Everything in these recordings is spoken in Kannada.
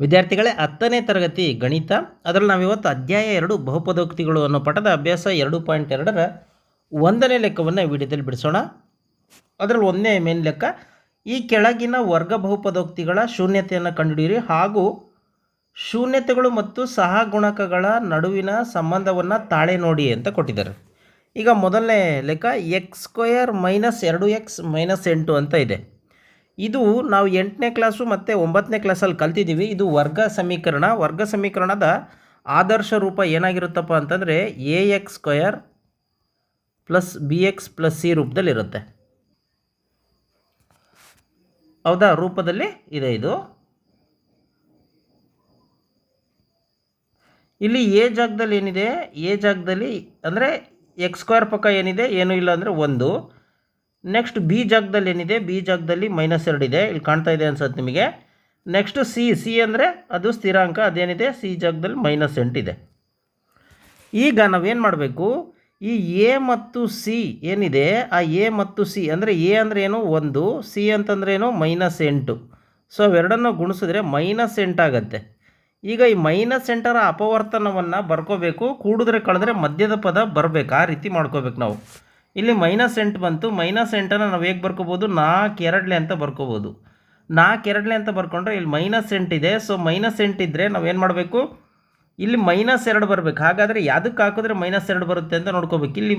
ವಿದ್ಯಾರ್ಥಿಗಳೇ, ಹತ್ತನೇ ತರಗತಿ ಗಣಿತ, ಅದರಲ್ಲಿ ನಾವಿವತ್ತು ಅಧ್ಯಾಯ ಎರಡು ಬಹುಪದೋಕ್ತಿಗಳು ಅನ್ನೋ ಪಠದ ಅಭ್ಯಾಸ ಎರಡು ಪಾಯಿಂಟ್ ಎರಡರ ಒಂದನೇ ಲೆಕ್ಕವನ್ನು ವಿಡಿಯೋದಲ್ಲಿ ಬಿಡಿಸೋಣ. ಅದರಲ್ಲಿ ಒಂದನೇ ಮೇನ್ ಲೆಕ್ಕ, ಈ ಕೆಳಗಿನ ವರ್ಗ ಬಹುಪದೋಕ್ತಿಗಳ ಶೂನ್ಯತೆಯನ್ನು ಕಂಡುಹಿಡಿಯಿರಿ. ಹಾಗೂ ಶೂನ್ಯತೆಗಳು ಮತ್ತು ಸಹಗುಣಕಗಳ ನಡುವಿನ ಸಂಬಂಧವನ್ನು ತಾಳೆ ನೋಡಿ ಅಂತ ಕೊಟ್ಟಿದ್ದಾರೆ. ಈಗ ಮೊದಲನೇ ಲೆಕ್ಕ ಎಕ್ಸ್ ಸ್ಕ್ವಯರ್ ಮೈನಸ್ ಎರಡು ಎಕ್ಸ್ ಮೈನಸ್ ಎಂಟು ಅಂತ ಇದೆ. ಇದು ನಾವು ಎಂಟನೇ ಕ್ಲಾಸು ಮತ್ತು ಒಂಬತ್ತನೇ ಕ್ಲಾಸಲ್ಲಿ ಕಲ್ತಿದ್ದೀವಿ. ಇದು ವರ್ಗ ಸಮೀಕರಣ. ವರ್ಗ ಸಮೀಕರಣದ ಆದರ್ಶ ರೂಪ ಏನಾಗಿರುತ್ತಪ್ಪ ಅಂತಂದರೆ A X square plus B X plus C ರೂಪದಲ್ಲಿರುತ್ತೆ. ಹೌದಾ? ರೂಪದಲ್ಲಿ ಇದೆ ಇದು. ಇಲ್ಲಿ ಎ ಜಾಗದಲ್ಲಿ ಏನಿದೆ? ಎ ಜಾಗದಲ್ಲಿ ಅಂದರೆ ಎಕ್ಸ್ ಸ್ಕ್ವೇರ್ ಪಕ್ಕ ಏನಿದೆ? ಏನೂ ಇಲ್ಲ ಅಂದರೆ ಒಂದು. ನೆಕ್ಸ್ಟ್ ಬಿ ಜಾಗದಲ್ಲಿ ಏನಿದೆ? ಬಿ ಜಾಗದಲ್ಲಿ ಮೈನಸ್ ಎರಡು ಇದೆ. ಇಲ್ಲಿ ಕಾಣ್ತಾ ಇದೆ ಅನ್ಸುತ್ತೆ ನಿಮಗೆ. ನೆಕ್ಸ್ಟ್ ಸಿ ಸಿ ಅಂದರೆ ಅದು ಸ್ಥಿರಾಂಕ, ಅದೇನಿದೆ? ಸಿ ಜಾಗದಲ್ಲಿ ಮೈನಸ್ ಎಂಟಿದೆ ಈಗ ನಾವೇನು ಮಾಡಬೇಕು? ಈ ಎ ಮತ್ತು ಸಿ ಏನಿದೆ? ಆ ಎ ಮತ್ತು ಸಿ ಅಂದರೆ ಎ ಅಂದರೆ ಏನು? ಒಂದು. ಸಿ ಅಂತಂದ್ರೆ ಏನು? ಮೈನಸ್ ಎಂಟು. ಸೊ ಅವೆರಡನ್ನು ಗುಣಿಸಿದ್ರೆ ಮೈನಸ್ ಎಂಟಾಗತ್ತೆ ಈಗ ಈ ಮೈನಸ್ ಎಂಟರ ಅಪವರ್ತನವನ್ನು ಬರ್ಕೋಬೇಕು. ಕೂಡಿದ್ರೆ ಕಳೆದ್ರೆ ಮಧ್ಯದ ಪದ ಬರಬೇಕು. ಆ ರೀತಿ ಮಾಡ್ಕೋಬೇಕು ನಾವು. ಇಲ್ಲಿ ಮೈನಸ್ ಎಂಟು ಬಂತು. ಮೈನಸ್ ಎಂಟನ್ನು ನಾವು ಹೇಗೆ ಬರ್ಕೋಬೋದು? ನಾಲ್ಕು ಎರಡಲೆ ಅಂತ ಬರ್ಕೋಬೋದು. ನಾಲ್ಕು ಎರಡಲೆ ಅಂತ ಬರ್ಕೊಂಡ್ರೆ ಇಲ್ಲಿ ಮೈನಸ್ ಎಂಟಿದೆ ಸೊ ಮೈನಸ್ ನಾವು ನಾವೇನು ಮಾಡಬೇಕು? ಇಲ್ಲಿ ಮೈನಸ್ ಎರಡು ಬರಬೇಕು. ಹಾಗಾದರೆ ಯಾವುದಕ್ಕೆ ಹಾಕಿದ್ರೆ ಮೈನಸ್ ಎರಡು ಬರುತ್ತೆ ಅಂತ ನೋಡ್ಕೋಬೇಕು. ಇಲ್ಲಿ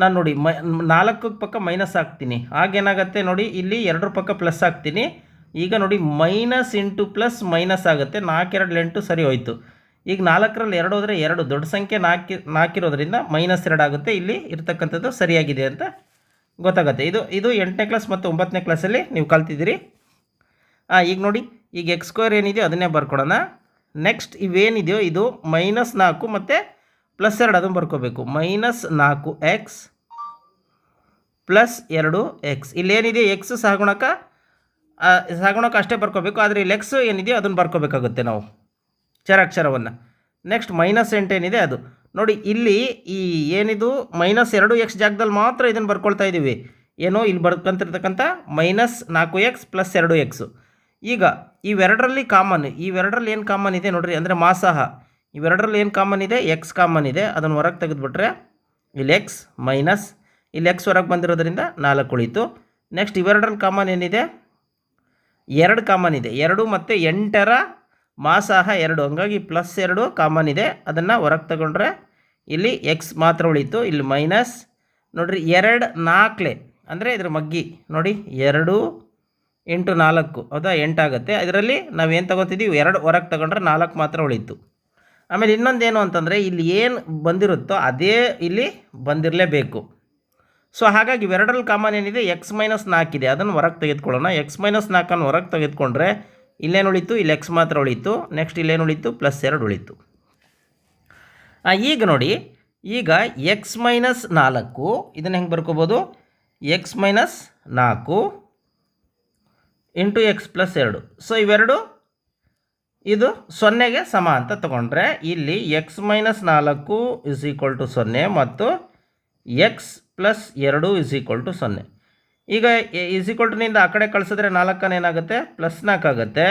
ನಾನು ನೋಡಿ, ಮೈ, ನಾಲ್ಕು ಪಕ್ಕ ಮೈನಸ್ ಹಾಕ್ತೀನಿ. ಆಗೇನಾಗುತ್ತೆ ನೋಡಿ, ಇಲ್ಲಿ ಎರಡರ ಪಕ್ಕ ಪ್ಲಸ್ ಹಾಕ್ತೀನಿ. ಈಗ ನೋಡಿ ಮೈನಸ್ ಇಂಟು ಪ್ಲಸ್ ಮೈನಸ್ ಆಗುತ್ತೆ. ನಾಲ್ಕೆರಡು ಎಂಟು ಸರಿ ಹೋಯ್ತು. ಈಗ ನಾಲ್ಕರಲ್ಲಿ ಎರಡು ಹೋದರೆ ಎರಡು, ದೊಡ್ಡ ಸಂಖ್ಯೆ ನಾಲ್ಕಿ, ನಾಲ್ಕಿರೋದ್ರಿಂದ ಮೈನಸ್ ಎರಡು ಆಗುತ್ತೆ. ಇಲ್ಲಿ ಇರ್ತಕ್ಕಂಥದ್ದು ಸರಿಯಾಗಿದೆ ಅಂತ ಗೊತ್ತಾಗುತ್ತೆ. ಇದು ಇದು ಎಂಟನೇ ಕ್ಲಾಸ್ ಮತ್ತು ಒಂಬತ್ತನೇ ಕ್ಲಾಸಲ್ಲಿ ನೀವು ಕಲ್ತಿದ್ದೀರಿ. ಹಾಂ ಈಗ ನೋಡಿ, ಈಗ ಎಕ್ಸ್ ಸ್ಕ್ವೇರ್ ಏನಿದೆಯೋ ಅದನ್ನೇ ಬರ್ಕೊಡೋಣ. ನೆಕ್ಸ್ಟ್ ಇವೇನಿದೆಯೋ ಇದು ಮೈನಸ್ ನಾಲ್ಕು ಮತ್ತು ಪ್ಲಸ್ ಎರಡು, ಅದನ್ನು ಬರ್ಕೋಬೇಕು. ಮೈನಸ್ ನಾಲ್ಕು ಎಕ್ಸ್ ಪ್ಲಸ್ ಎರಡು ಎಕ್ಸ್ ಇಲ್ಲೇನಿದೆ ಎಕ್ಸ್ ಸಹಗುಣಕ ಸಾಗೋಣಕ್ಕೆ ಅಷ್ಟೇ ಬರ್ಕೋಬೇಕು. ಆದರೆ ಇಲ್ಲಿ ಎಕ್ಸ್ ಏನಿದೆಯೋ ಅದನ್ನು ಬರ್ಕೋಬೇಕಾಗುತ್ತೆ ನಾವು. ಚರಾಕ್ಷರವನ್ನು ನೆಕ್ಸ್ಟ್ ಮೈನಸ್ ಎಂಟು ಏನಿದೆ ಅದು. ನೋಡಿ, ಇಲ್ಲಿ ಈ ಏನಿದು? ಮೈನಸ್ ಎರಡು ಎಕ್ಸ್ ಜಾಗದಲ್ಲಿ ಮಾತ್ರ ಇದನ್ನು ಬರ್ಕೊಳ್ತಾ ಇದ್ದೀವಿ ಏನೋ ಇಲ್ಲಿ ಬರ್ಕೊಂತಿರ್ತಕ್ಕಂಥ ಮೈನಸ್ ನಾಲ್ಕು ಎಕ್ಸ್ ಪ್ಲಸ್ ಎರಡು ಎಕ್ಸು ಈಗ, ಇವೆರಡರಲ್ಲಿ ಕಾಮನ್ ಇವೆರಡರಲ್ಲಿ ಏನು ಕಾಮನ್ ಇದೆ ನೋಡಿರಿ? ಅಂದರೆ ಮಾಸಹ. ಇವೆರಡರಲ್ಲಿ ಏನು ಕಾಮನ್ ಇದೆ? ಎಕ್ಸ್ ಕಾಮನ್ ಇದೆ. ಅದನ್ನು ಹೊರಗೆ ತೆಗೆದುಬಿಟ್ರೆ ಇಲ್ಲಿ ಎಕ್ಸ್ ಮೈನಸ್ ಇಲ್ಲಿ ಎಕ್ಸ್ ಹೊರಗೆ ಬಂದಿರೋದ್ರಿಂದ ನಾಲ್ಕು ಉಳಿತು. ನೆಕ್ಸ್ಟ್ ಇವೆರಡರಲ್ಲಿ ಕಾಮನ್ ಏನಿದೆ? ಎರಡು ಕಾಮನ್ ಇದೆ. ಎರಡು ಮತ್ತು ಎಂಟರ ಮಾಸಾಹ ಎರಡು, ಹಂಗಾಗಿ ಪ್ಲಸ್ ಎರಡು ಕಾಮನ್ ಇದೆ. ಅದನ್ನು ಹೊರಗೆ ತಗೊಂಡ್ರೆ ಇಲ್ಲಿ ಎಕ್ಸ್ ಮಾತ್ರ ಉಳೀತು. ಇಲ್ಲಿ ಮೈನಸ್ ನೋಡಿರಿ ಎರಡು ನಾಲ್ಕಲೆ ಅಂದರೆ ಇದ್ರ ಮಗ್ಗಿ, ನೋಡಿ ಎರಡು ಎಂಟು ನಾಲ್ಕು, ಹೌದಾ? ಎಂಟಾಗುತ್ತೆ ನಾವು ನಾವೇನು ತಗೋತಿದ್ದೀವಿ ಎರಡು ಹೊರಗೆ ತಗೊಂಡ್ರೆ ನಾಲ್ಕು ಮಾತ್ರ ಉಳಿತು. ಆಮೇಲೆ ಇನ್ನೊಂದೇನು ಅಂತಂದರೆ ಇಲ್ಲಿ ಏನು ಬಂದಿರುತ್ತೋ ಅದೇ ಇಲ್ಲಿ ಬಂದಿರಲೇಬೇಕು. ಸೊ, ಹಾಗಾಗಿ ಇವೆರಡರಲ್ಲಿ ಕಾಮನ್ ಏನಿದೆ? ಎಕ್ಸ್ ಮೈನಸ್ ನಾಲ್ಕಿದೆ ಅದನ್ನು ಹೊರಗೆ ತೆಗೆದುಕೊಳ್ಳೋಣ. ಎಕ್ಸ್ ಮೈನಸ್ ನಾಲ್ಕನ್ನು ಹೊರಗೆ ತೆಗೆದುಕೊಂಡ್ರೆ ಇಲ್ಲೇನು ಉಳಿತು? ಇಲ್ಲಿ ಎಕ್ಸ್ ಮಾತ್ರ ಉಳಿತು. ನೆಕ್ಸ್ಟ್ ಇಲ್ಲೇನು ಉಳಿತು? ಪ್ಲಸ್ ಎರಡು ಉಳಿತು. ಈಗ ನೋಡಿ. ಈಗ ಎಕ್ಸ್ ಮೈನಸ್ ನಾಲ್ಕು. ಇದನ್ನು ಹೆಂಗೆ ಬರ್ಕೋಬೋದು? ಎಕ್ಸ್ ಮೈನಸ್ ನಾಲ್ಕು ಇಂಟು ಎಕ್ಸ್ ಪ್ಲಸ್ ಎರಡು. ಸೊ ಇವೆರಡು? ಇದು ಸೊನ್ನೆಗೆ ಸಮ ಅಂತ ತಗೊಂಡ್ರೆ ಇಲ್ಲಿ ಎಕ್ಸ್ ಮೈನಸ್ ನಾಲ್ಕು ಇಸ್ ಈಕ್ವಲ್ ಟು ಸೊನ್ನೆ ಮತ್ತು ಎಕ್ಸ್ ಪ್ಲಸ್ ಎರಡು ಇಸ್ ಈಕ್ವಲ್ ಟು ಸೊನ್ನೆ. ಈಗ ಈಸ್ ಈಕ್ವಲ್ ಟುನಿಂದ ಆ ಕಡೆ ಕಳಿಸಿದ್ರೆ ನಾಲ್ಕನ್ನು ಏನಾಗುತ್ತೆ? ಪ್ಲಸ್ ನಾಲ್ಕು ಆಗುತ್ತೆ.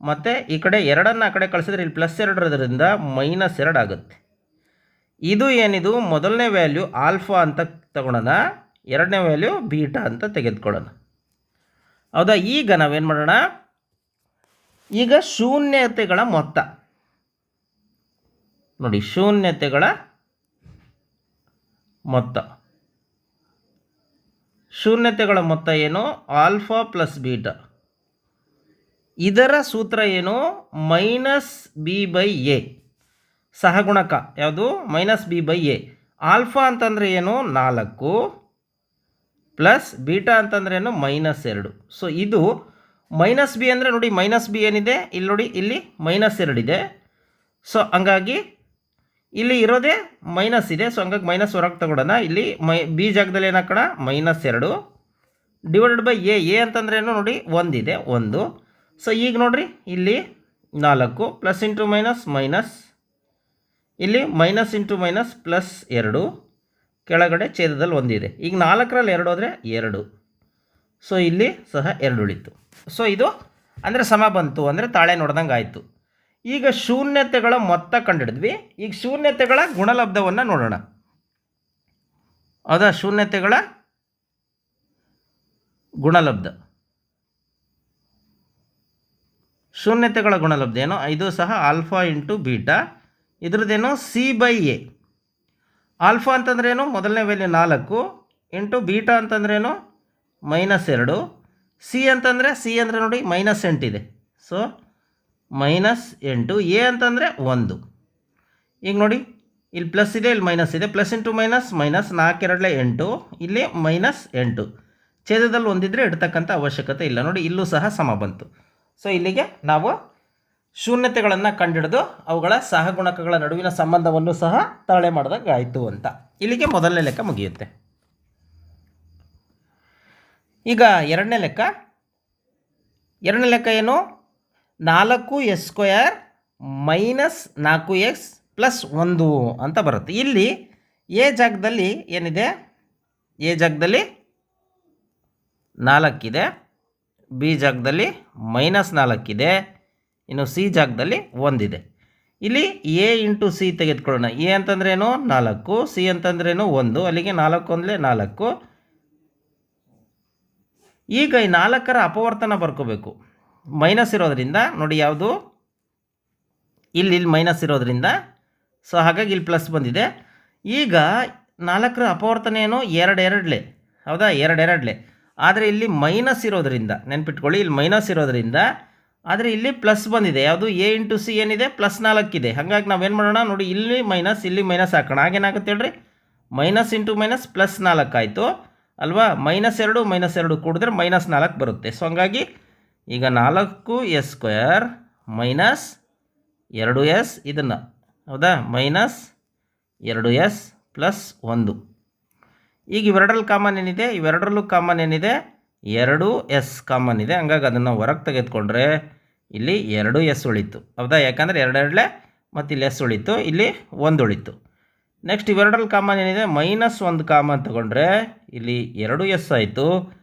ಮತ್ತು ಈ ಕಡೆ ಎರಡನ್ನು ಆ ಕಡೆ ಕಳಿಸಿದ್ರೆ ಇಲ್ಲಿ ಪ್ಲಸ್ ಎರಡರದ್ರಿಂದ ಮೈನಸ್ ಎರಡು ಆಗುತ್ತೆ. ಇದು ಏನಿದು? ಮೊದಲನೇ ವ್ಯಾಲ್ಯೂ ಆಲ್ಫಾ ಅಂತ ತಗೊಳ್ಳೋಣ ಎರಡನೇ ವ್ಯಾಲ್ಯೂ ಬೀಟಾ ಅಂತ ತೆಗೆದುಕೊಳ್ಳೋಣ. ಹೌದಾ? ಈಗ ನಾವೇನು ಮಾಡೋಣ? ಈಗ ಶೂನ್ಯತೆಗಳ ಮೊತ್ತ. ನೋಡಿ, ಶೂನ್ಯತೆಗಳ ಮೊತ್ತ. ಶೂನ್ಯತೆಗಳ ಮೊತ್ತ ಏನು? Alpha plus beta. ಇದರ ಸೂತ್ರ ಏನು? Minus B by A. ಸಹಗುಣಕ. ಯಾವುದು? Minus B by A. Alpha ಅಂತಂದರೆ ಏನು? ನಾಲ್ಕು. ಪ್ಲಸ್ ಬೀಟಾ ಅಂತಂದ್ರೆ ಏನು? ಮೈನಸ್ ಎರಡು. ಸೊ ಇದು ಮೈನಸ್ ಬಿ ಅಂದರೆ ನೋಡಿ ಮೈನಸ್ ಬಿ ಏನಿದೆ? ಇಲ್ಲಿ ನೋಡಿ, ಇಲ್ಲಿ ಮೈನಸ್ ಎರಡಿದೆ ಸೊ ಹಂಗಾಗಿ ಇಲ್ಲಿ ಇರೋದೇ ಮೈನಸ್ ಇದೆ ಸೊ ಹಂಗಾಗಿ ಮೈನಸ್ ಹೊರಗೆ ತಗೊಳ್ಳೋಣ ಇಲ್ಲಿ ಮೈ ಬಿ ಜಾಗದಲ್ಲಿ ಏನು ಮೈನಸ್ ಎರಡು ಡಿವೈಡೆಡ್ ಬೈ ಎ ಎ ಅಂತಂದ್ರೆ ಏನು ನೋಡಿ? ಒಂದಿದೆ ಒಂದು. ಸೊ ಈಗ ನೋಡಿರಿ, ಇಲ್ಲಿ ನಾಲ್ಕು ಪ್ಲಸ್ ಇಂಟು ಮೈನಸ್ ಮೈನಸ್ ಇಲ್ಲಿ ಮೈನಸ್ ಇಂಟು ಮೈನಸ್ ಪ್ಲಸ್ ಎರಡು. ಕೆಳಗಡೆ ಛೇದದಲ್ಲಿ ಒಂದಿದೆ ಈಗ ನಾಲ್ಕರಲ್ಲಿ ಎರಡು ಹೋದರೆ ಎರಡು. ಸೊ ಇಲ್ಲಿ ಸಹ ಎರಡು ಉಳಿತು. ಸೊ ಇದು, ಅಂದರೆ ಸಮ ಬಂತು, ಅಂದರೆ ತಾಳೆ ನೋಡ್ದಂಗೆ ಆಯಿತು ಈಗ ಶೂನ್ಯತೆಗಳ ಮೊತ್ತ ಕಂಡಿಡಿದ್ವಿ. ಈಗ ಶೂನ್ಯತೆಗಳ ಗುಣಲಬ್ಧವನ್ನು ನೋಡೋಣ. ಅದ ಶೂನ್ಯತೆಗಳ ಗುಣಲಬ್ಧ. ಶೂನ್ಯತೆಗಳ ಗುಣಲಬ್ಧ ಏನು? ಇದು ಸಹ alpha into beta. ಇದ್ರದ್ದೇನು? C by a. Alpha ಅಂತಂದ್ರೇನು ಮೊದಲನೇ ವ್ಯಾಲ್ಯೂ ನಾಲ್ಕು. ಇಂಟು ಬೀಟಾ ಅಂತಂದ್ರೇನು ಮೈನಸ್ ಎರಡು. ಸಿ ಅಂತಂದರೆ, ಸಿ ಅಂದರೆ ನೋಡಿ ಮೈನಸ್ ಎಂಟಿದೆ. ಸೊ ಮೈನಸ್ ಎಂಟು ಎ ಅಂತಂದರೆ ಒಂದು. ಈಗ ನೋಡಿ, ಇಲ್ಲಿ ಪ್ಲಸ್ ಇದೆ, ಇಲ್ಲಿ ಮೈನಸ್ ಇದೆ. ಪ್ಲಸ್ ಇಂಟು ಮೈನಸ್ ಮೈನಸ್ ನಾಲ್ಕೆರಡಲೆ ಎಂಟು, ಇಲ್ಲಿ ಮೈನಸ್ ಎಂಟು. ಛೇದದಲ್ಲಿ ಒಂದಿದ್ರೆ ಇಡ್ತಕ್ಕಂಥ ಅವಶ್ಯಕತೆ ಇಲ್ಲ. ನೋಡಿ, ಇಲ್ಲೂ ಸಹ ಸಮ ಬಂತು. ಸೊ ಇಲ್ಲಿಗೆ ನಾವು ಶೂನ್ಯತೆಗಳನ್ನು ಕಂಡುಹಿಡಿದು ಅವುಗಳ ಸಹಗುಣಕಗಳ ನಡುವಿನ ಸಂಬಂಧವನ್ನು ಸಹ ತಾಳೆ ಮಾಡಿದಾಗ ಆಯಿತು ಅಂತ. ಇಲ್ಲಿಗೆ ಮೊದಲನೇ ಲೆಕ್ಕ ಮುಗಿಯುತ್ತೆ. ಈಗ ಎರಡನೇ ಲೆಕ್ಕ ಎರಡನೇ ಲೆಕ್ಕ ಏನು? ನಾಲ್ಕು ಎಸ್ ಸ್ಕ್ವಯರ್ ಮೈನಸ್ ನಾಲ್ಕು ಎಕ್ಸ್ ಪ್ಲಸ್ ಒಂದು ಅಂತ ಬರುತ್ತೆ. ಇಲ್ಲಿ ಎ ಜಾಗದಲ್ಲಿ ಏನಿದೆ? ಎ ಜಾಗದಲ್ಲಿ ನಾಲ್ಕಿದೆ. ಬಿ ಜಾಗದಲ್ಲಿ ಮೈನಸ್ ನಾಲ್ಕಿದೆ. ಇನ್ನು ಸಿ ಜಾಗದಲ್ಲಿ ಒಂದಿದೆ. ಇಲ್ಲಿ ಎ ಇಂಟು ಸಿ ತೆಗೆದುಕೊಳ್ಳೋಣ. ಎ ಅಂತಂದ್ರೇನು? ನಾಲ್ಕು. ಸಿ ಅಂತಂದ್ರೇನು? ಒಂದು. ಅಲ್ಲಿಗೆ ನಾಲ್ಕು ಅಂದರೆ ನಾಲ್ಕು. ಈಗ ಈ ನಾಲ್ಕರ ಅಪವರ್ತನ ಬರ್ಕೋಬೇಕು. ಮೈನಸ್ ಇರೋದ್ರಿಂದ ನೋಡಿ ಯಾವುದು? ಇಲ್ಲಿ ಇಲ್ಲಿ ಮೈನಸ್ ಇರೋದ್ರಿಂದ. ಸೊ ಹಾಗಾಗಿ ಇಲ್ಲಿ ಪ್ಲಸ್ ಬಂದಿದೆ. ಈಗ ನಾಲ್ಕರ ಅಪವರ್ತನ ಏನು? ಎರಡು ಎರಡಲೆ ಹೌದಾ? ಎರಡು ಎರಡಲೆ ಆದರೆ ಇಲ್ಲಿ ಮೈನಸ್ ಇರೋದ್ರಿಂದ, ನೆನ್ಪಿಟ್ಕೊಳ್ಳಿ, ಇಲ್ಲಿ ಮೈನಸ್ ಇರೋದ್ರಿಂದ, ಆದರೆ ಇಲ್ಲಿ ಪ್ಲಸ್ ಬಂದಿದೆ. ಯಾವುದು? ಎ ಇಂಟು ಸಿ ಏನಿದೆ? ಪ್ಲಸ್ ನಾಲ್ಕಿದೆ. ಹಾಗಾಗಿ ನಾವೇನು ಮಾಡೋಣ? ನೋಡಿ, ಇಲ್ಲಿ ಮೈನಸ್ ಇಲ್ಲಿ ಮೈನಸ್ ಹಾಕೋಣ. ಆಗೇನಾಗುತ್ತೆ ಹೇಳ್ರಿ? ಮೈನಸ್ ಇಂಟು ಮೈನಸ್ ಪ್ಲಸ್ ನಾಲ್ಕು ಆಯಿತು. ಅಲ್ವಾ? ಮೈನಸ್ ಎರಡು ಮೈನಸ್ ಎರಡು ಕೂಡಿದ್ರೆ ಮೈನಸ್ ನಾಲ್ಕು ಬರುತ್ತೆ. ಸೊ ಹಂಗಾಗಿ ಈಗ ನಾಲ್ಕು ಎಸ್ ಸ್ಕ್ವೇರ್ ಮೈನಸ್ ಎರಡು ಎಸ್ ಇದನ್ನು. ಹೌದಾ? ಮೈನಸ್ ಎರಡು ಎಸ್ ಪ್ಲಸ್ ಒಂದು. ಈಗ ಇವೆರಡರಲ್ಲಿ ಕಾಮನ್ ಏನಿದೆ? ಇವೆರಡರಲ್ಲೂ ಕಾಮನ್ ಏನಿದೆ? ಎರಡು ಎಸ್ ಕಾಮನ್ ಇದೆ. ಹಂಗಾಗಿ ಅದನ್ನು ಹೊರಗೆ ತೆಗೆದುಕೊಂಡ್ರೆ ಇಲ್ಲಿ ಎರಡು ಎಸ್ ಉಳಿತು. ಹೌದಾ? ಯಾಕಂದರೆ ಎರಡೆರಡಲೆ ಮತ್ತು ಇಲ್ಲಿ ಎಸ್ ಉಳಿತು, ಇಲ್ಲಿ ಒಂದು ಉಳಿತು. ನೆಕ್ಸ್ಟ್ ಇವೆರಡರಲ್ಲಿ ಕಾಮನ್ ಏನಿದೆ? ಮೈನಸ್ ಒಂದು ಕಾಮನ್ ತಗೊಂಡ್ರೆ ಇಲ್ಲಿ ಎರಡು ಎಸ್ ಆಯಿತು.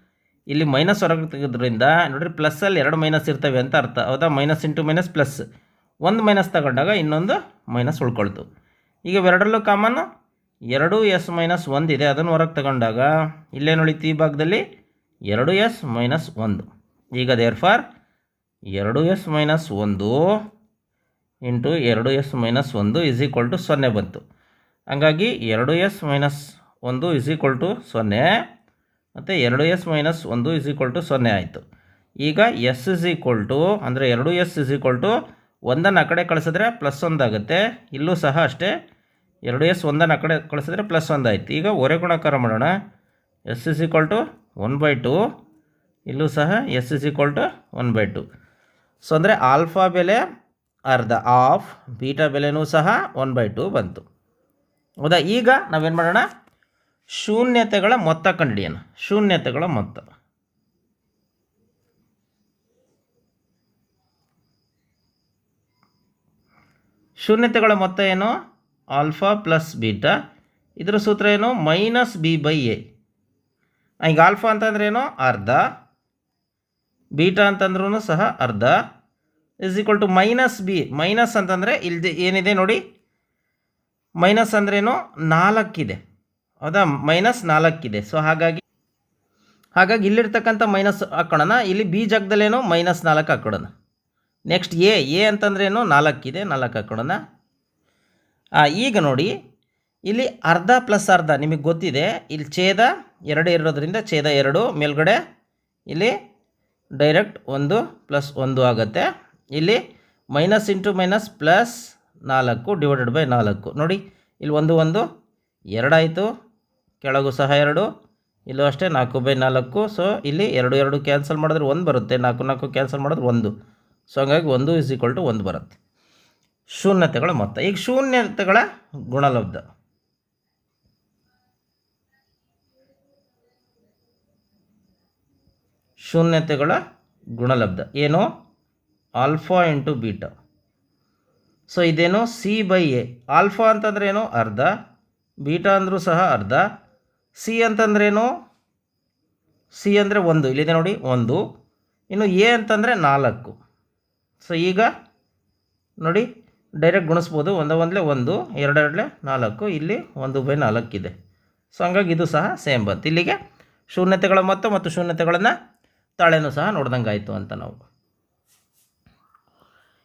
ಇಲ್ಲಿ ಮೈನಸ್ ಹೊರಗೆ ತೆಗೆದ್ರಿಂದ ನೋಡಿರಿ ಪ್ಲಸ್ಸಲ್ಲಿ ಎರಡು ಮೈನಸ್ ಇರ್ತವೆ ಅಂತ ಅರ್ಥ. ಹೌದಾ? ಮೈನಸ್ ಇಂಟು ಮೈನಸ್ ಪ್ಲಸ್ ಒಂದು ಮೈನಸ್ ತಗೊಂಡಾಗ ಇನ್ನೊಂದು ಮೈನಸ್ ಉಳ್ಕೊಳ್ತು. ಈಗ ಎರಡರಲ್ಲೂ ಕಾಮನ್ ಎರಡು ಎಸ್ ಮೈನಸ್ ಒಂದಿದೆ ಅದನ್ನು ಹೊರಗೆ ತಗೊಂಡಾಗ ಇಲ್ಲೇನು ಉಳಿತು ಈ ಭಾಗದಲ್ಲಿ? ಎರಡು ಎಸ್ ಮೈನಸ್ ಒಂದು. ಈಗ ದೇರ್ ಫಾರ್ ಎರಡು ಎಸ್ ಮೈನಸ್ ಒಂದು ಇಂಟು ಎರಡು ಎಸ್ ಮೈನಸ್ ಒಂದು ಇಸ್ ಈಕ್ವಲ್ ಟು ಸೊನ್ನೆ ಬಂತು. ಹಂಗಾಗಿ ಎರಡು ಎಸ್ ಮೈನಸ್ ಒಂದು ಇಸ್ ಈಕ್ವಲ್ ಟು ಸೊನ್ನೆ ಮತ್ತು ಎರಡು ಎಸ್ ಮೈನಸ್ ಒಂದು ಇಸ್ ಈಕ್ವಲ್ ಟು ಸೊನ್ನೆ ಆಯಿತು. ಈಗ ಎಸ್ ಇಸ್ ಈಕ್ವಲ್ ಟು ಅಂದರೆ ಎರಡು ಎಸ್ ಇಸ್ ಈಕ್ವಲ್ ಟು ಒಂದನ್ನು ಆ ಕಡೆ ಕಳಿಸಿದ್ರೆ ಪ್ಲಸ್ ಒಂದಾಗುತ್ತೆ ಇಲ್ಲೂ ಸಹ ಅಷ್ಟೇ ಎರಡು ಎಸ್ ಒಂದನ್ನು ಆ ಕಡೆ ಕಳಿಸಿದ್ರೆ ಪ್ಲಸ್ ಒಂದು ಆಯಿತು. ಈಗ ಒರೆ ಗುಣಾಕಾರ ಮಾಡೋಣ. S is equal to one by two ಇಲ್ಲೂ ಸಹ S is equal to one by two so ಅಂದರೆ ಆಲ್ಫಾ ಬೆಲೆ ಅರ್ಧ ಆಫ್ ಬೀಟಾ ಬೆಲೆನೂ ಸಹ ಒನ್ ಬೈ ಟು ಬಂತು. ಹೌದಾ? ಈಗ ನಾವೇನು ಮಾಡೋಣ? ಶೂನ್ಯತೆಗಳ ಮೊತ್ತ ಕಂಡುಹಿಡಿಯೋಣ ಶೂನ್ಯತೆಗಳ ಮೊತ್ತ. ಶೂನ್ಯತೆಗಳ ಮೊತ್ತ ಏನು? Alpha plus beta. ಇದರ ಸೂತ್ರ ಏನು? Minus B by A. ಈಗ ಆಲ್ಫಾ ಅಂತಂದ್ರೆ ಏನು? ಅರ್ಧ. ಬೀಟಾ ಅಂತಂದ್ರೂ ಸಹ ಅರ್ಧ. Is equal to minus B. Minus ಅಂತಂದರೆ ಇಲ್ಲಿ ಏನಿದೆ ನೋಡಿ? ಮೈನಸ್ ಅಂದ್ರೇನು ನಾಲ್ಕಿದೆ. ಹೌದಾ ಮೈನಸ್ ನಾಲ್ಕಿದೆ ಸೊ ಹಾಗಾಗಿ ಹಾಗಾಗಿ ಇಲ್ಲಿರ್ತಕ್ಕಂಥ ಮೈನಸ್ ಹಾಕೋಣ ಇಲ್ಲಿ ಬಿ ಜಾಗದಲ್ಲೇನು ಮೈನಸ್ ನಾಲ್ಕು ಹಾಕೋಣ ನೆಕ್ಸ್ಟ್ ಎ ಎ ಅಂತಂದ್ರೇನು ನಾಲ್ಕಿದೆ ನಾಲ್ಕು ಹಾಕೋಣ ಈಗ ನೋಡಿ, ಇಲ್ಲಿ ಅರ್ಧ ಪ್ಲಸ್ ಅರ್ಧ, ನಿಮಗೆ ಗೊತ್ತಿದೆ. ಇಲ್ಲಿ ಛೇದ ಎರಡು ಇರೋದ್ರಿಂದ ಛೇದ ಎರಡು, ಮೇಲ್ಗಡೆ ಇಲ್ಲಿ ಡೈರೆಕ್ಟ್ ಒಂದು ಪ್ಲಸ್ ಒಂದು ಆಗುತ್ತೆ. ಇಲ್ಲಿ ಮೈನಸ್ ಇಂಟು ಮೈನಸ್ ಪ್ಲಸ್ ನಾಲ್ಕು ಡಿವೈಡೆಡ್ ಬೈ ನಾಲ್ಕು. ನೋಡಿ, ಇಲ್ಲಿ ಒಂದು ಒಂದು ಎರಡಾಯಿತು ಕೆಳಗೂ ಸಹ ಎರಡು, ಇಲ್ಲೂ ಅಷ್ಟೇ ನಾಲ್ಕು ಬೈ ನಾಲ್ಕು. ಸೊ ಇಲ್ಲಿ ಎರಡು ಎರಡು ಕ್ಯಾನ್ಸಲ್ ಮಾಡಿದ್ರೆ ಒಂದು ಬರುತ್ತೆ, ನಾಲ್ಕು ನಾಲ್ಕು ಕ್ಯಾನ್ಸಲ್ ಮಾಡಿದ್ರೆ ಒಂದು. ಸೊ ಹಂಗಾಗಿ ಒಂದು ಇಸ್ ಈಕ್ವಲ್ ಟು ಒಂದು ಬರುತ್ತೆ. ಶೂನ್ಯತೆಗಳ ಮೊತ್ತ. ಈಗ ಶೂನ್ಯತೆಗಳ ಗುಣಲಬ್ಧ. ಶೂನ್ಯತೆಗಳ ಗುಣಲಬ್ಧ. ಏನು? Alpha into beta. ಸೊ ಇದೇನು? C by A. ಆಲ್ಫಾ ಅಂತಂದ್ರೆ ಏನು? ಅರ್ಧ, ಬೀಟಾ ಅಂದರೂ ಸಹ ಅರ್ಧ ಸಿ ಅಂತಂದ್ರೇನು? ಸಿ ಅಂದರೆ ಒಂದು. ಇಲ್ಲಿದೆ ನೋಡಿ, ಒಂದು. ಇನ್ನು ಎ ಅಂತಂದರೆ ನಾಲ್ಕು. ಸೊ ಈಗ ನೋಡಿ ಡೈರೆಕ್ಟ್ ಗುಣಿಸ್ಬೋದು. ಒಂದ ಒಂದಲೇ ಒಂದು, ಎರಡೆರಡಲೆ ನಾಲ್ಕು. ಇಲ್ಲಿ ಒಂದು ಬೈ ನಾಲ್ಕಿದೆ ಸೊ ಹಂಗಾಗಿ ಇದು ಸಹ ಸೇಮ್ ಬಂತು. ಇಲ್ಲಿಗೆ ಶೂನ್ಯತೆಗಳ ಮೊತ್ತ ಮತ್ತು ಶೂನ್ಯತೆಗಳನ್ನು ತಾಳೆನೂ ಸಹ ನೋಡ್ದಂಗೆ ಆಯಿತು ಅಂತ ನಾವು.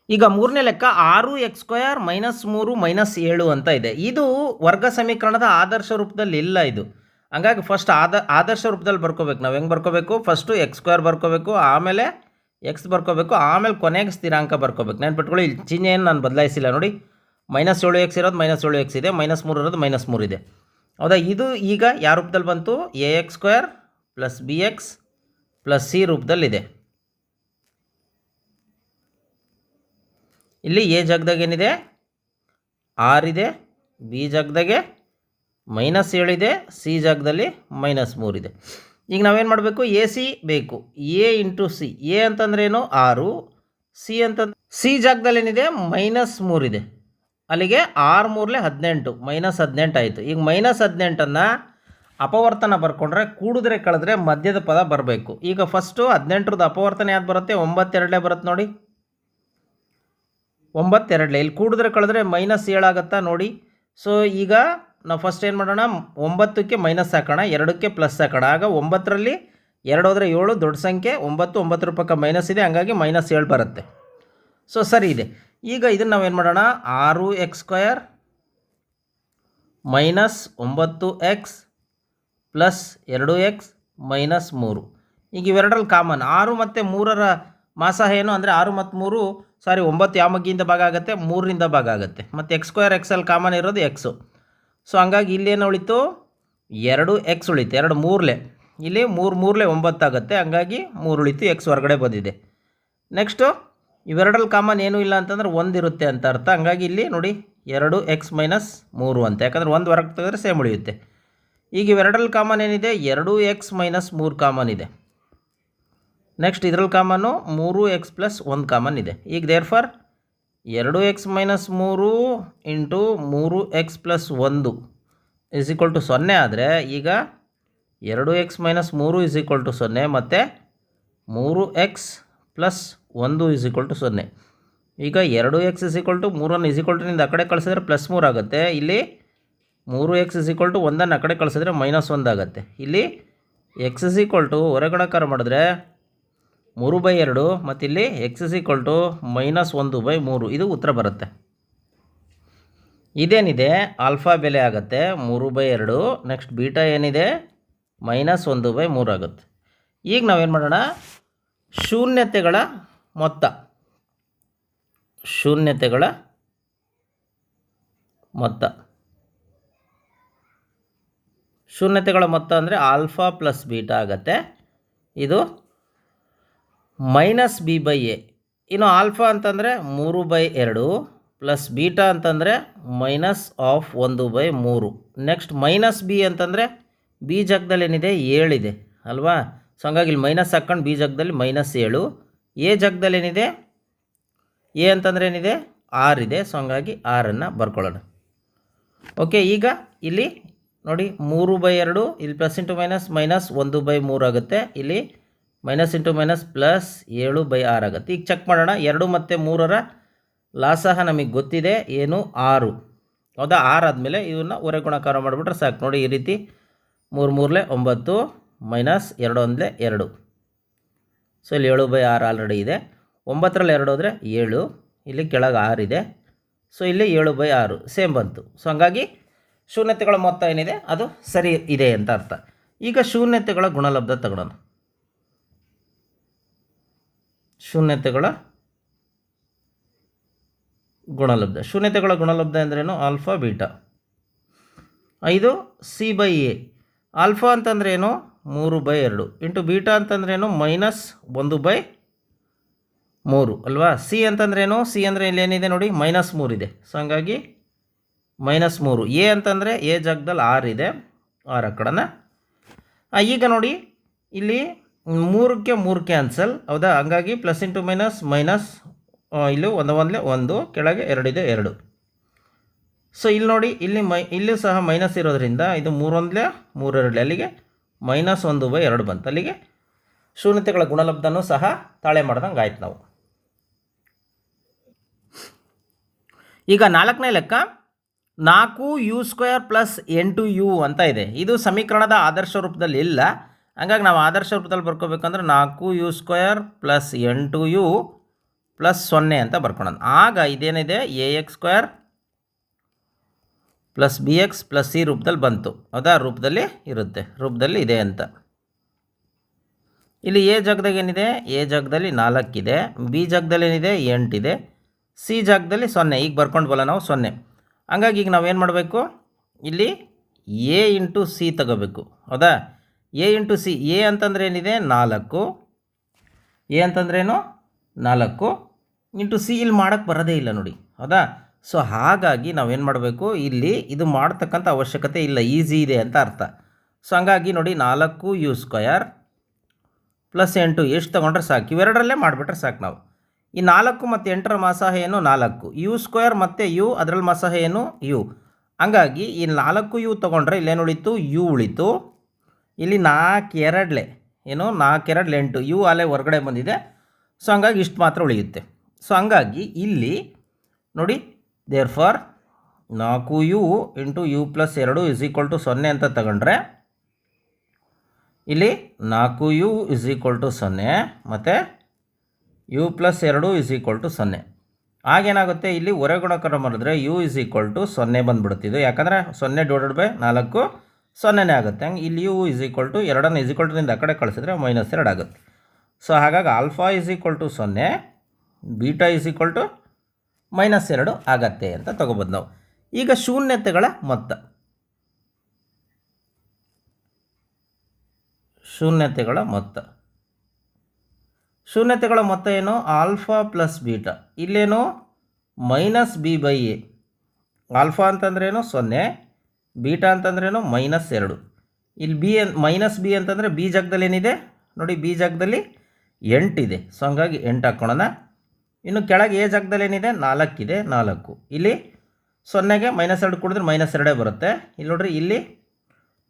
ಈಗ ಮೂರನೇ ಲೆಕ್ಕ ಆರು ಎಕ್ಸ್ ಸ್ಕ್ವಯರ್ ಮೈನಸ್ ಮೂರು ಮೈನಸ್ ಏಳು ಅಂತ ಇದೆ. ಇದು ವರ್ಗ ಸಮೀಕರಣದ ಆದರ್ಶ ರೂಪದಲ್ಲಿ ಇಲ್ಲ ಇದು. ಹಂಗಾಗಿ ಫಸ್ಟ್ ಆದ, ಆದರ್ಶ ರೂಪದಲ್ಲಿ ಬರ್ಕೋಬೇಕು. ನಾವು ಹೆಂಗೆ ಬರ್ಕೋಬೇಕು? ಫಸ್ಟು ಎಕ್ಸ್ ಸ್ಕ್ವೇರ್ ಬರ್ಕೋಬೇಕು, ಆಮೇಲೆ ಎಕ್ಸ್ ಬರ್ಕೋಬೇಕು, ಆಮೇಲೆ ಕೊನೆಗೆ ಸ್ಥಿರಾಂಕ ಬರ್ಕೋಬೇಕು. ನೆನ್ಪಿಟ್ಕೊಳ್ಳಿ, ಇಲ್ಲಿ ಚಿಹ್ನೆ ಏನು ನಾನು ಬದಲಾಯಿಸಿಲ್ಲ ನೋಡಿ. ಮೈನಸ್ ಏಳು ಎಕ್ಸ್ ಇರೋದು ಮೈನಸ್ ಏಳು ಎಕ್ಸ್ ಇದೆ ಮೈನಸ್ ಮೂರು ಇರೋದು ಮೈನಸ್ ಮೂರು ಇದೆ. ಹೌದಾ? ಇದು ಈಗ ಯಾವ ರೂಪದಲ್ಲಿ ಬಂತು? A x square plus b x plus c ರೂಪದಲ್ಲಿದೆ ಇಲ್ಲಿ ಎ ಜಾಗದಾಗ ಏನಿದೆ? ಆರ್ ಇದೆ ಬಿ ಜಾಗದಾಗೆ ಮೈನಸ್ ಏಳಿದೆ, ಸಿ ಜಾಗದಲ್ಲಿ ಮೈನಸ್ ಮೂರಿದೆ. ಈಗ ನಾವೇನು ಮಾಡಬೇಕು? ಎ, ಸಿ ಬೇಕು. A into c. ಎ ಅಂತಂದ್ರೇನು ಆರು. ಸಿ ಅಂತಂದ್ರೆ ಸಿ ಜಾಗದಲ್ಲಿ ಏನಿದೆ? ಮೈನಸ್ ಮೂರಿದೆ. ಅಲ್ಲಿಗೆ ಆರು ಮೂರಲೆ ಹದಿನೆಂಟು. ಮೈನಸ್ ಹದಿನೆಂಟು ಆಯಿತು. ಈಗ ಮೈನಸ್ ಹದಿನೆಂಟನ್ನು ಅಪವರ್ತನ ಬರ್ಕೊಂಡ್ರೆ ಕೂಡಿದ್ರೆ ಕಳೆದ್ರೆ ಮಧ್ಯದ ಪದ ಬರಬೇಕು. ಈಗ ಫಸ್ಟು ಹದಿನೆಂಟ್ರದ್ದು ಅಪವರ್ತನ ಯಾವ್ದು ಬರುತ್ತೆ? ಒಂಬತ್ತೆರಡಲೇ ಬರುತ್ತೆ ನೋಡಿ. ಒಂಬತ್ತೆರಡಲೇ. ಇಲ್ಲಿ ಕೂಡಿದ್ರೆ ಕಳೆದ್ರೆ ಮೈನಸ್ ಏಳಾಗತ್ತಾ ನೋಡಿ. ಸೊ ಈಗ ನಾವು ಫಸ್ಟ್ ಏನು ಮಾಡೋಣ? ಒಂಬತ್ತಕ್ಕೆ ಮೈನಸ್ ಹಾಕೋಣ, ಎರಡಕ್ಕೆ ಪ್ಲಸ್ ಹಾಕೋಣ. ಆಗ ಒಂಬತ್ತರಲ್ಲಿ ಎರಡು ಹೋದರೆ ಏಳು, ದೊಡ್ಡ ಸಂಖ್ಯೆ, ಒಂಬತ್ತು ಒಂಬತ್ತು ರೂಪಾಯಿ ಮೈನಸ್ ಇದೆ, ಹಂಗಾಗಿ ಮೈನಸ್ ಏಳು ಬರುತ್ತೆ. ಸೊ ಸರಿ ಇದೆ. ಈಗ ಇದನ್ನು ನಾವೇನು ಮಾಡೋಣ? ಆರು ಎಕ್ಸ್ ಸ್ಕ್ವಯರ್ ಮೈನಸ್ ಒಂಬತ್ತು ಎಕ್ಸ್ ಪ್ಲಸ್ ಎರಡು ಎಕ್ಸ್ ಮೈನಸ್ ಮೂರು. ಈಗ ಇವೆರಡರಲ್ಲಿ ಕಾಮನ್ ಆರು ಮತ್ತು ಮೂರರ ಮಾಸ ಏನು? ಅಂದರೆ ಆರು ಮತ್ತು ಮೂರು ಸಾರಿ ಒಂಬತ್ತು ಯಾವ ಮಗ್ಗಿಯಿಂದ ಭಾಗ ಆಗುತ್ತೆ, ಮೂರರಿಂದ ಭಾಗ ಆಗುತ್ತೆ. ಮತ್ತು ಎಕ್ಸ್ ಸ್ಕ್ವಯರ್ ಎಕ್ಸಲ್ಲಿ ಕಾಮನ್ ಇರೋದು ಎಕ್ಸು. ಸೊ ಹಂಗಾಗಿ ಇಲ್ಲೇನು ಉಳಿತು? ಎರಡು ಎಕ್ಸ್ ಉಳಿತು. ಎರಡು ಮೂರಲೆ. ಇಲ್ಲಿ ಮೂರು ಮೂರಲೆ ಒಂಬತ್ತಾಗುತ್ತೆ ಹಂಗಾಗಿ ಮೂರು ಉಳಿತು ಎಕ್ಸ್ ಹೊರಗಡೆ ಬಂದಿದೆ. ನೆಕ್ಸ್ಟು ಇವೆರಡರಲ್ಲಿ ಕಾಮನ್ ಏನೂ ಇಲ್ಲ ಅಂತಂದ್ರೆ ಒಂದಿರುತ್ತೆ ಅಂತ ಅರ್ಥ. ಹಂಗಾಗಿ ಇಲ್ಲಿ ನೋಡಿ, ಎರಡು ಎಕ್ಸ್ ಮೈನಸ್ ಮೂರು ಅಂತ. ಯಾಕಂದರೆ ಒಂದು ಹೊರಗೆ ತೆಗೆದ್ರೆ ಸೇಮ್ ಉಳಿಯುತ್ತೆ. ಈಗ ಇವೆರಡರಲ್ಲಿ ಕಾಮನ್ ಏನಿದೆ? ಎರಡು ಎಕ್ಸ್ ಮೈನಸ್ ಮೂರು ಕಾಮನ್ ಇದೆ. ನೆಕ್ಸ್ಟ್ ಇದ್ರಲ್ಲಿ ಕಾಮನ್ನು ಮೂರು ಎಕ್ಸ್ ಪ್ಲಸ್ ಒಂದು ಕಾಮನ್ ಇದೆ. ಈಗ ದೇರ್ ಫಾರ್ ಎರಡು ಎಕ್ಸ್ ಮೈನಸ್ ಮೂರು ಇಂಟು ಮೂರು ಎಕ್ಸ್ ಪ್ಲಸ್ ಒಂದು ಇಸ್ ಈಕ್ವಲ್ ಟು ಸೊನ್ನೆ ಆದರೆ ಈಗ ಎರಡು ಎಕ್ಸ್ ಮೈನಸ್ ಮೂರು ಇಸ್ ಈಕ್ವಲ್ ಟು ಸೊನ್ನೆ ಮತ್ತು ಮೂರು ಎಕ್ಸ್ ಪ್ಲಸ್ ಒಂದು ಇಸ್ ಈಕ್ವಲ್ ಟು ಸೊನ್ನೆ. ಈಗ ಎರಡು ಎಕ್ಸ್ ಇಸ್ ಈಕ್ವಲ್ ಟು ಮೂರನ್ನು ಇಸ್ ಈಕ್ವಲ್ ಟುನಿಂದ ಆ ಕಡೆ ಕಳಿಸಿದ್ರೆ ಪ್ಲಸ್ ಮೂರು ಆಗುತ್ತೆ. ಇಲ್ಲಿ ಮೂರು ಎಕ್ಸ್ ಇಸ್ ಈಕ್ವಲ್ ಟು ಒಂದನ್ನು ಆ ಕಡೆ ಕಳಿಸಿದ್ರೆ ಮೈನಸ್ ಒಂದಾಗುತ್ತೆ ಇಲ್ಲಿ ಎಕ್ಸ್ ಇಸ್ ಈಕ್ವಲ್ ಟು ಹೊರಗಣಕಾರ ಮಾಡಿದ್ರೆ ಮೂರು ಬೈ ಎರಡು ಮತ್ತಿಲ್ಲಿ x is equal to minus ಒಂದು ಬೈ ಮೂರು. ಇದು ಉತ್ತರ ಬರುತ್ತೆ. ಇದೇನಿದೆ? ಆಲ್ಫಾ ಬೆಲೆ ಆಗುತ್ತೆ. ಮೂರು ಬೈ ಎರಡು. ನೆಕ್ಸ್ಟ್ ಬೀಟಾ ಏನಿದೆ? ಮೈನಸ್ ಒಂದು ಬೈ ಮೂರು ಆಗುತ್ತೆ. ಈಗ ನಾವೇನು ಮಾಡೋಣ? ಶೂನ್ಯತೆಗಳ ಮೊತ್ತ. ಶೂನ್ಯತೆಗಳ ಮೊತ್ತ. ಶೂನ್ಯತೆಗಳ ಮೊತ್ತ ಅಂದರೆ ಆಲ್ಫಾ ಪ್ಲಸ್ ಬೀಟಾ ಆಗುತ್ತೆ. ಇದು ಮೈನಸ್ ಬಿ ಬೈ ಎ. ಇನ್ನು ಆಲ್ಫಾ ಅಂತಂದರೆ ಮೂರು ಬೈ ಎರಡು ಪ್ಲಸ್ ಬೀಟಾ ಅಂತಂದರೆ ಮೈನಸ್ ಆಫ್ ಒಂದು ಬೈ ಮೂರು. ನೆಕ್ಸ್ಟ್ ಮೈನಸ್ ಬಿ ಅಂತಂದರೆ ಬಿ ಜಾಗದಲ್ಲಿ ಏನಿದೆ? ಏಳಿದೆ. ಅಲ್ವಾ? ಸೊ ಹಂಗಾಗಿ ಇಲ್ಲಿ ಮೈನಸ್ ಹಾಕ್ಕೊಂಡು ಬಿ ಜಾಗದಲ್ಲಿ ಮೈನಸ್ ಏಳು. ಎ ಜಾಗದಲ್ಲಿ ಏನಿದೆ? ಎ ಅಂತಂದರೆ ಏನಿದೆ? ಆರ್ ಇದೆ. ಸೊ ಹಂಗಾಗಿ ಆರನ್ನು ಬರ್ಕೊಳ್ಳೋಣ. ಓಕೆ ಈಗ ಇಲ್ಲಿ ನೋಡಿ ಮೂರು ಬೈ ಎರಡು, ಇಲ್ಲಿ ಪ್ಲಸ್ ಇಂಟು ಮೈನಸ್ ಮೈನಸ್ ಒಂದು ಬೈ ಮೂರು ಆಗುತ್ತೆ. ಇಲ್ಲಿ ಮೈನಸ್ ಇಂಟು ಮೈನಸ್ ಪ್ಲಸ್ ಏಳು ಬೈ ಆರು ಆಗುತ್ತೆ. ಈಗ ಚೆಕ್ ಮಾಡೋಣ. ಎರಡು ಮತ್ತು ಮೂರರ ಲಾಸಹ ನಮಗೆ ಗೊತ್ತಿದೆ. ಏನು? ಆರು. ಹೌದಾ? ಆರು ಆದಮೇಲೆ ಇವನ್ನ ಒರೆ ಗುಣಕಾರ ಮಾಡಿಬಿಟ್ರೆ ಸಾಕು. ನೋಡಿ ಈ ರೀತಿ ಮೂರು ಮೂರಲೆ ಒಂಬತ್ತು ಮೈನಸ್ ಎರಡು ಒಂದಲೇ ಎರಡು. ಸೊ ಇಲ್ಲಿ ಏಳು ಬೈ ಆರು ಆಲ್ರೆಡಿ ಇದೆ. ಒಂಬತ್ತರಲ್ಲಿ ಎರಡು ಹೋದರೆ ಏಳು. ಇಲ್ಲಿ ಕೆಳಗೆ ಆರು ಇದೆ. ಸೊ ಇಲ್ಲಿ ಏಳು ಬೈ ಆರು. ಸೇಮ್ ಬಂತು. ಸೊ ಹಂಗಾಗಿ ಶೂನ್ಯತೆಗಳ ಮೊತ್ತ ಏನಿದೆ? ಅದು ಸರಿ ಇದೆ ಅಂತ ಅರ್ಥ. ಈಗ ಶೂನ್ಯತೆಗಳ ಗುಣಲಬ್ಧ ತಗೊಳ್ಳೋಣ. ಶೂನ್ಯತೆಗಳ ಗುಣಲಬ್ಧ. ಶೂನ್ಯತೆಗಳ ಗುಣಲಬ್ಧ ಅಂದ್ರೇನು? Alpha, beta. ಐದು, ಸಿ ಬೈ ಎ. ಆಲ್ಫಾ ಅಂತಂದ್ರೇನು? ಮೂರು ಬೈ ಎರಡು. ಇಂಟು ಬೀಟಾ ಅಂತಂದ್ರೇನು? ಮೈನಸ್ ಒಂದು ಬೈ ಮೂರು, ಅಲ್ವಾ? ಸಿ ಅಂತಂದ್ರೇನು? ಸಿ ಅಂದರೆ ಇಲ್ಲಿ ಏನಿದೆ ನೋಡಿ? ಮೈನಸ್ ಮೂರಿದೆ ಸೊ ಹಂಗಾಗಿ ಮೈನಸ್ ಮೂರು. ಎ ಅಂತಂದರೆ ಎ ಜಾಗದಲ್ಲಿ ಆರು ಇದೆ. ಆರು ಆ ಕಡೆನ. ಈಗ ನೋಡಿ, ಇಲ್ಲಿ ಮೂರಕ್ಕೆ ಮೂರು ಕ್ಯಾನ್ಸಲ್ ಹೌದಾ? ಹಂಗಾಗಿ ಪ್ಲಸ್ ಇಂಟು ಮೈನಸ್ ಮೈನಸ್ ಇಲ್ಲಿ ಒಂದು, ಒಂದಲೇ ಒಂದು, ಕೆಳಗೆ ಎರಡಿದೆ ಎರಡು. ಸೊ ಇಲ್ಲಿ ನೋಡಿ, ಇಲ್ಲಿ ಮೈ, ಇಲ್ಲೂ ಸಹ ಮೈನಸ್ ಇರೋದ್ರಿಂದ ಇದು ಮೂರೊಂದಲೇ ಮೂರೆರಡಲೆ ಅಲ್ಲಿಗೆ ಮೈನಸ್ ಒಂದು ಬೈ ಎರಡು ಬಂತು. ಅಲ್ಲಿಗೆ ಶೂನ್ಯತೆಗಳ ಗುಣಲಬ್ಧನೂ ಸಹ ತಾಳೆ ಮಾಡ್ದಂಗೆ ಆಯ್ತು ನಾವು. ಈಗ ನಾಲ್ಕನೇ ಲೆಕ್ಕ, ನಾಲ್ಕು ಯು ಸ್ಕ್ವೇರ್ ಪ್ಲಸ್ ಎಂಟು ಯು ಅಂತ ಇದೆ. ಇದು ಸಮೀಕರಣದ ಆದರ್ಶ ರೂಪದಲ್ಲಿ ಇಲ್ಲ. ಹಂಗಾಗಿ ನಾವು ಆದರ್ಶ ರೂಪದಲ್ಲಿ ಬರ್ಕೋಬೇಕಂದ್ರೆ ನಾಲ್ಕು ಯು ಸ್ಕ್ವೇರ್ ಪ್ಲಸ್ ಎಂಟು ಯು ಪ್ಲಸ್ ಸೊನ್ನೆ ಅಂತ ಬರ್ಕೊಳ್ಳೋಣ. ಆಗ ಇದೇನಿದೆ? A x square plus b x plus c ರೂಪದಲ್ಲಿ ಬಂತು. ಹೌದಾ? ರೂಪದಲ್ಲಿ ಇರುತ್ತೆ. ರೂಪದಲ್ಲಿ ಇದೆ ಅಂತ. ಇಲ್ಲಿ ಎ ಜಾಗದಾಗ ಏನಿದೆ? ಎ ಜಾಗದಲ್ಲಿ ನಾಲ್ಕಿದೆ. ಬಿ ಜಾಗದಲ್ಲಿ ಏನಿದೆ? ಎಂಟಿದೆ. ಸಿ ಜಾಗದಲ್ಲಿ ಸೊನ್ನೆ. ಈಗ ಬರ್ಕೊಂಡು ಬಲ್ಲ ನಾವು ಸೊನ್ನೆ. ಹಂಗಾಗಿ ಈಗ ನಾವೇನು ಮಾಡಬೇಕು? ಇಲ್ಲಿ ಎ ಇಂಟು ಸಿ ತಗೋಬೇಕು. ಹೌದಾ? ಎ ಇಂಟು ಸಿ, ಎ ಅಂತಂದ್ರೆ ಏನಿದೆ ನಾಲ್ಕು. ಎ ಅಂತಂದ್ರೇನು? ನಾಲ್ಕು. ಇಂಟು ಸಿ ಇಲ್ಲಿ ಮಾಡೋಕ್ಕೆ ಬರೋದೇ ಇಲ್ಲ ನೋಡಿ. ಹೌದಾ? ಸೊ ಹಾಗಾಗಿ ನಾವೇನು ಮಾಡಬೇಕು? ಇಲ್ಲಿ ಇದು ಮಾಡ್ತಕ್ಕಂಥ ಅವಶ್ಯಕತೆ ಇಲ್ಲ. ಈಸಿ ಇದೆ ಅಂತ ಅರ್ಥ. ಸೊ ಹಂಗಾಗಿ ನೋಡಿ, ನಾಲ್ಕು ಯು ಸ್ಕ್ವಯರ್ ಪ್ಲಸ್ ಎಂಟು, ಎಷ್ಟು ತೊಗೊಂಡ್ರೆ ಸಾಕು? ಇವೆರಡರಲ್ಲೇ ಮಾಡಿಬಿಟ್ರೆ ಸಾಕು ನಾವು. ಈ ನಾಲ್ಕು ಮತ್ತು ಎಂಟರ ಮಾಸಹ ಏನು? ನಾಲ್ಕು. ಯು ಸ್ಕ್ವಯರ್ ಮತ್ತು ಯು, ಅದರಲ್ಲಿ ಮಾಸಾಹ ಏನು? ಯು. ಹಂಗಾಗಿ ಈ ನಾಲ್ಕು ಯು ತೊಗೊಂಡ್ರೆ ಇಲ್ಲೇನು ಉಳಿತು? ಯು ಉಳಿತು. ಇಲ್ಲಿ ನಾಲ್ಕು ಎರಡಲೆ, ಏನು ನಾಲ್ಕು ಎರಡಲೆ ಎಂಟು ಯು ಅಲ್ಲೇ ಹೊರಗಡೆ ಬಂದಿದೆ. ಸೊ ಹಂಗಾಗಿ ಇಷ್ಟು ಮಾತ್ರ ಉಳಿಯುತ್ತೆ. ಸೊ ಹಂಗಾಗಿ ಇಲ್ಲಿ ನೋಡಿ ದೇರ್ ಫಾರ್ ನಾಲ್ಕು ಯು ಇಂಟು ಯು ಪ್ಲಸ್ ಎರಡು ಇಸ್ ಈಕ್ವಲ್ ಟು ಸೊನ್ನೆ ಅಂತ ತಗೊಂಡ್ರೆ, ಇಲ್ಲಿ ನಾಲ್ಕು ಯು ಇಸ್ ಈಕ್ವಲ್ ಟು ಸೊನ್ನೆ, ಮತ್ತು ಯು ಪ್ಲಸ್ ಎರಡು ಇಸ್ ಈಕ್ವಲ್ ಟು ಸೊನ್ನೆ. ಆಗೇನಾಗುತ್ತೆ, ಇಲ್ಲಿ ಹೊರಗುಣಕರ ಮಾಡಿದ್ರೆ ಯು ಇಸ್ ಈಕ್ವಲ್ ಟು ಸೊನ್ನೆ ಬಂದುಬಿಡುತ್ತಿದ್ದು ಯಾಕಂದರೆ ಸೊನ್ನೆ ಡಿವೈಡೆಡ್ ಬೈ ನಾಲ್ಕು ಸೊನ್ನೆನೇ ಆಗುತ್ತೆ. ಹಂಗೆ ಇಲ್ಲಿ ಯು ಇಸ್ ಈಕ್ವಲ್ ಟು ಎರಡನ್ನು ಇಸ್ ಈಕ್ವಲ್ ಟುನಿಂದ ಆ ಕಡೆ ಕಳಿಸಿದ್ರೆ ಮೈನಸ್ ಎರಡು ಆಗುತ್ತೆ. ಸೊ ಹಾಗಾಗಿ ಆಲ್ಫಾ ಇಸ್ ಈಕ್ವಲ್ ಟು ಸೊನ್ನೆ beta is equal to minus ಎರಡು ಆಗತ್ತೆ ಅಂತ ತಗೋಬೋದು ನಾವು. ಈಗ ಶೂನ್ಯತೆಗಳ ಮೊತ್ತ. ಶೂನ್ಯತೆಗಳ ಮೊತ್ತ. ಶೂನ್ಯತೆಗಳ ಮೊತ್ತ ಏನು? ಆಲ್ಫಾ ಪ್ಲಸ್ ಬೀಟಾ ಇಲ್ಲೇನು? Minus b by a alpha ಅಂತಂದ್ರೇನು ಸೊನ್ನೆ. ಬೀಟಾ ಅಂತಂದ್ರೇನು ಮೈನಸ್ ಎರಡು. ಇಲ್ಲಿ ಬಿ ಅನ್ ಮೈನಸ್ ಬಿ ಅಂತಂದರೆ ಬಿ ಜಾಗದಲ್ಲಿ ಏನಿದೆ? ನೋಡಿ ಬಿ ಜಾಗದಲ್ಲಿ ಎಂಟಿದೆ ಸೊ ಹಂಗಾಗಿ ಎಂಟು ಹಾಕ್ಕೊಳ್ಳೋಣ ಇನ್ನು ಕೆಳಗೆ ಎ ಜಾಗದಲ್ಲಿ ಏನಿದೆ? ನಾಲ್ಕಿದೆ ನಾಲ್ಕು. ಇಲ್ಲಿ ಸೊನ್ನೆಗೆ ಮೈನಸ್ ಎರಡು ಕುಡಿದ್ರೆ ಮೈನಸ್ ಎರಡೇ ಬರುತ್ತೆ. ಇಲ್ಲಿ ನೋಡ್ರಿ, ಇಲ್ಲಿ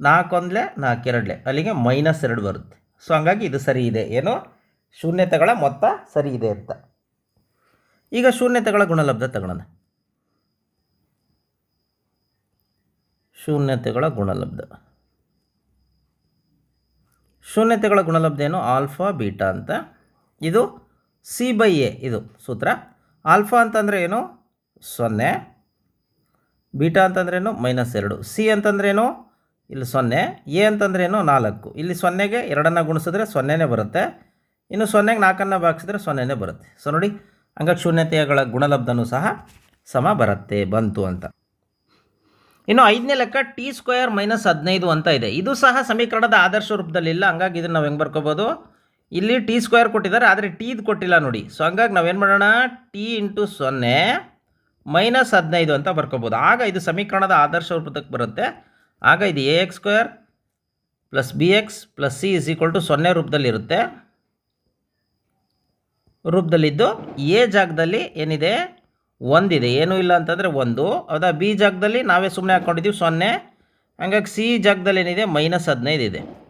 ನಾಲ್ಕೊಂದ್ಲೆ ನಾಲ್ಕು, ಎರಡಲೆ. ಅಲ್ಲಿಗೆ ಮೈನಸ್ ಎರಡು ಬರುತ್ತೆ. ಸೊ ಹಂಗಾಗಿ ಇದು ಸರಿ ಇದೆ. ಏನು? ಶೂನ್ಯತೆಗಳ ಮೊತ್ತ ಸರಿ ಇದೆ ಅಂತ. ಈಗ ಶೂನ್ಯತೆಗಳ ಗುಣಲಬ್ಧ ತಗೊಳ್ಳೋಣ. ಶೂನ್ಯತೆಗಳ ಗುಣಲಬ್ಧ. ಶೂನ್ಯತೆಗಳ ಗುಣಲಬ್ಧ ಏನು? ಆಲ್ಫಾ, ಬೀಟಾ ಅಂತ. ಇದು ಸಿ ಬೈ ಎ ಇದು ಸೂತ್ರ. ಆಲ್ಫಾ ಅಂತಂದರೆ ಏನು? ಸೊನ್ನೆ. ಬೀಟಾ ಅಂತಂದ್ರೇನು ಮೈನಸ್ ಎರಡು. ಸಿ ಅಂತಂದ್ರೇನು ಇಲ್ಲಿ ಸೊನ್ನೆ. ಎ ಅಂತಂದ್ರೇನು ನಾಲ್ಕು. ಇಲ್ಲಿ ಸೊನ್ನೆಗೆ ಎರಡನ್ನು ಗುಣಿಸಿದ್ರೆ ಸೊನ್ನೆನೇ ಬರುತ್ತೆ. ಇನ್ನು ಸೊನ್ನೆಗೆ ನಾಲ್ಕನ್ನು ಬಾಗಿಸಿದ್ರೆ ಸೊನ್ನೆನೇ ಬರುತ್ತೆ. ಸೊ ನೋಡಿ, ಹಂಗಾಗಿ ಶೂನ್ಯತೆಗಳ ಗುಣಲಬ್ಧನೂ ಸಹ ಸಮ ಬರುತ್ತೆ, ಬಂತು ಅಂತ. ಇನ್ನು ಐದನೇ ಲೆಕ್ಕ ಟಿ ಸ್ಕ್ವೇರ್ ಮೈನಸ್ ಹದಿನೈದು ಅಂತ ಇದೆ. ಇದು ಸಹ ಸಮೀಕರಣದ ಆದರ್ಶ ರೂಪದಲ್ಲಿ ಇಲ್ಲ. ಹಂಗಾಗಿ ಇದನ್ನು ನಾವು ಹೆಂಗೆ ಬರ್ಕೋಬೋದು? ಇಲ್ಲಿ ಟಿ ಸ್ಕ್ವೇರ್ ಕೊಟ್ಟಿದ್ದಾರೆ, ಆದರೆ ಟೀದು ಕೊಟ್ಟಿಲ್ಲ ನೋಡಿ. ಸೊ ಹಂಗಾಗಿ ನಾವೇನು ಮಾಡೋಣ? ಟಿ ಇಂಟು ಸೊನ್ನೆ ಮೈನಸ್ ಹದಿನೈದು ಅಂತ ಬರ್ಕೋಬೋದು. ಆಗ ಇದು ಸಮೀಕರಣದ ಆದರ್ಶ ರೂಪದಕ್ಕೆ ಬರುತ್ತೆ. ಆಗ ಇದು a x square plus b x plus c is equal to ಸೊನ್ನೆ ರೂಪದಲ್ಲಿರುತ್ತೆ ರೂಪದಲ್ಲಿದ್ದು ಎ ಜಾಗದಲ್ಲಿ ಏನಿದೆ? ಒಂದಿದೆ. ಏನೂ ಇಲ್ಲ ಅಂತಂದರೆ ಒಂದು. ಅದ ಬಿ ಜಾಗದಲ್ಲಿ ನಾವೇ ಸುಮ್ಮನೆ ಹಾಕ್ಕೊಂಡಿದ್ದೀವಿ ಸೊನ್ನೆ. ಹಂಗಾಗಿ ಸಿ ಜಾಗದಲ್ಲಿ ಏನಿದೆ? ಮೈನಸ್ ಹದಿನೈದು ಇದೆ.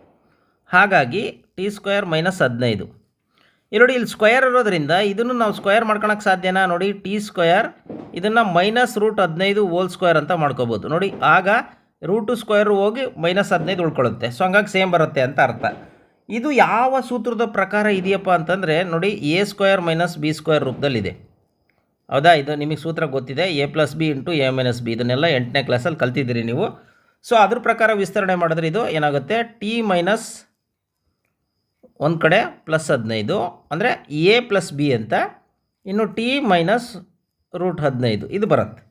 ಹಾಗಾಗಿ ಟಿ ಸ್ಕ್ವೇರ್ ಮೈನಸ್ ಹದಿನೈದು. ಇಲ್ಲಿ ನೋಡಿ ಇಲ್ಲಿ ಸ್ಕ್ವೇರ್ ಇರೋದ್ರಿಂದ ಇದನ್ನು ನಾವು ಸ್ಕ್ವೇರ್ ಮಾಡ್ಕೊಳಕ್ಕೆ ಸಾಧ್ಯನಾ? ನೋಡಿ, ಟಿ ಸ್ಕ್ವೇರ್ ಇದನ್ನು ಮೈನಸ್ ರೂಟ್ ಹದಿನೈದು ಹೋಲ್ ಸ್ಕ್ವೇರ್ ಅಂತ ಮಾಡ್ಕೋಬೋದು. ನೋಡಿ, ಆಗ ರೂಟು ಸ್ಕ್ವೇರ್ ಹೋಗಿ ಮೈನಸ್ ಹದಿನೈದು ಉಳ್ಕೊಳ್ಳುತ್ತೆ. ಸೊ, ಹಂಗಾಗಿ ಸೇಮ್ ಬರುತ್ತೆ ಅಂತ ಅರ್ಥ. ಇದು ಯಾವ ಸೂತ್ರದ ಪ್ರಕಾರ ಇದೆಯಪ್ಪ ಅಂತಂದರೆ, ನೋಡಿ, a square minus b square ರೂಪದಲ್ಲಿದೆ. ಹೌದಾ? ಇದು ನಿಮಗೆ ಸೂತ್ರ ಗೊತ್ತಿದೆ a plus b into a minus b ಇದನ್ನೆಲ್ಲ ಎಂಟನೇ ಕ್ಲಾಸಲ್ಲಿ ಕಲ್ತಿದ್ದೀರಿ ನೀವು. ಸೊ ಅದ್ರ ಪ್ರಕಾರ ವಿಸ್ತರಣೆ ಮಾಡಿದ್ರೆ ಇದು ಏನಾಗುತ್ತೆ? ಟಿ ಮೈನಸ್ ಒಂದು ಕಡೆ ಪ್ಲಸ್ ಹದಿನೈದು. ಅಂದರೆ ಎ ಪ್ಲಸ್ ಬಿ ಅಂತ, ಇನ್ನು ಟಿ ಮೈನಸ್ ರೂಟ್ ಹದಿನೈದು. ಇದು ಬರುತ್ತೆ.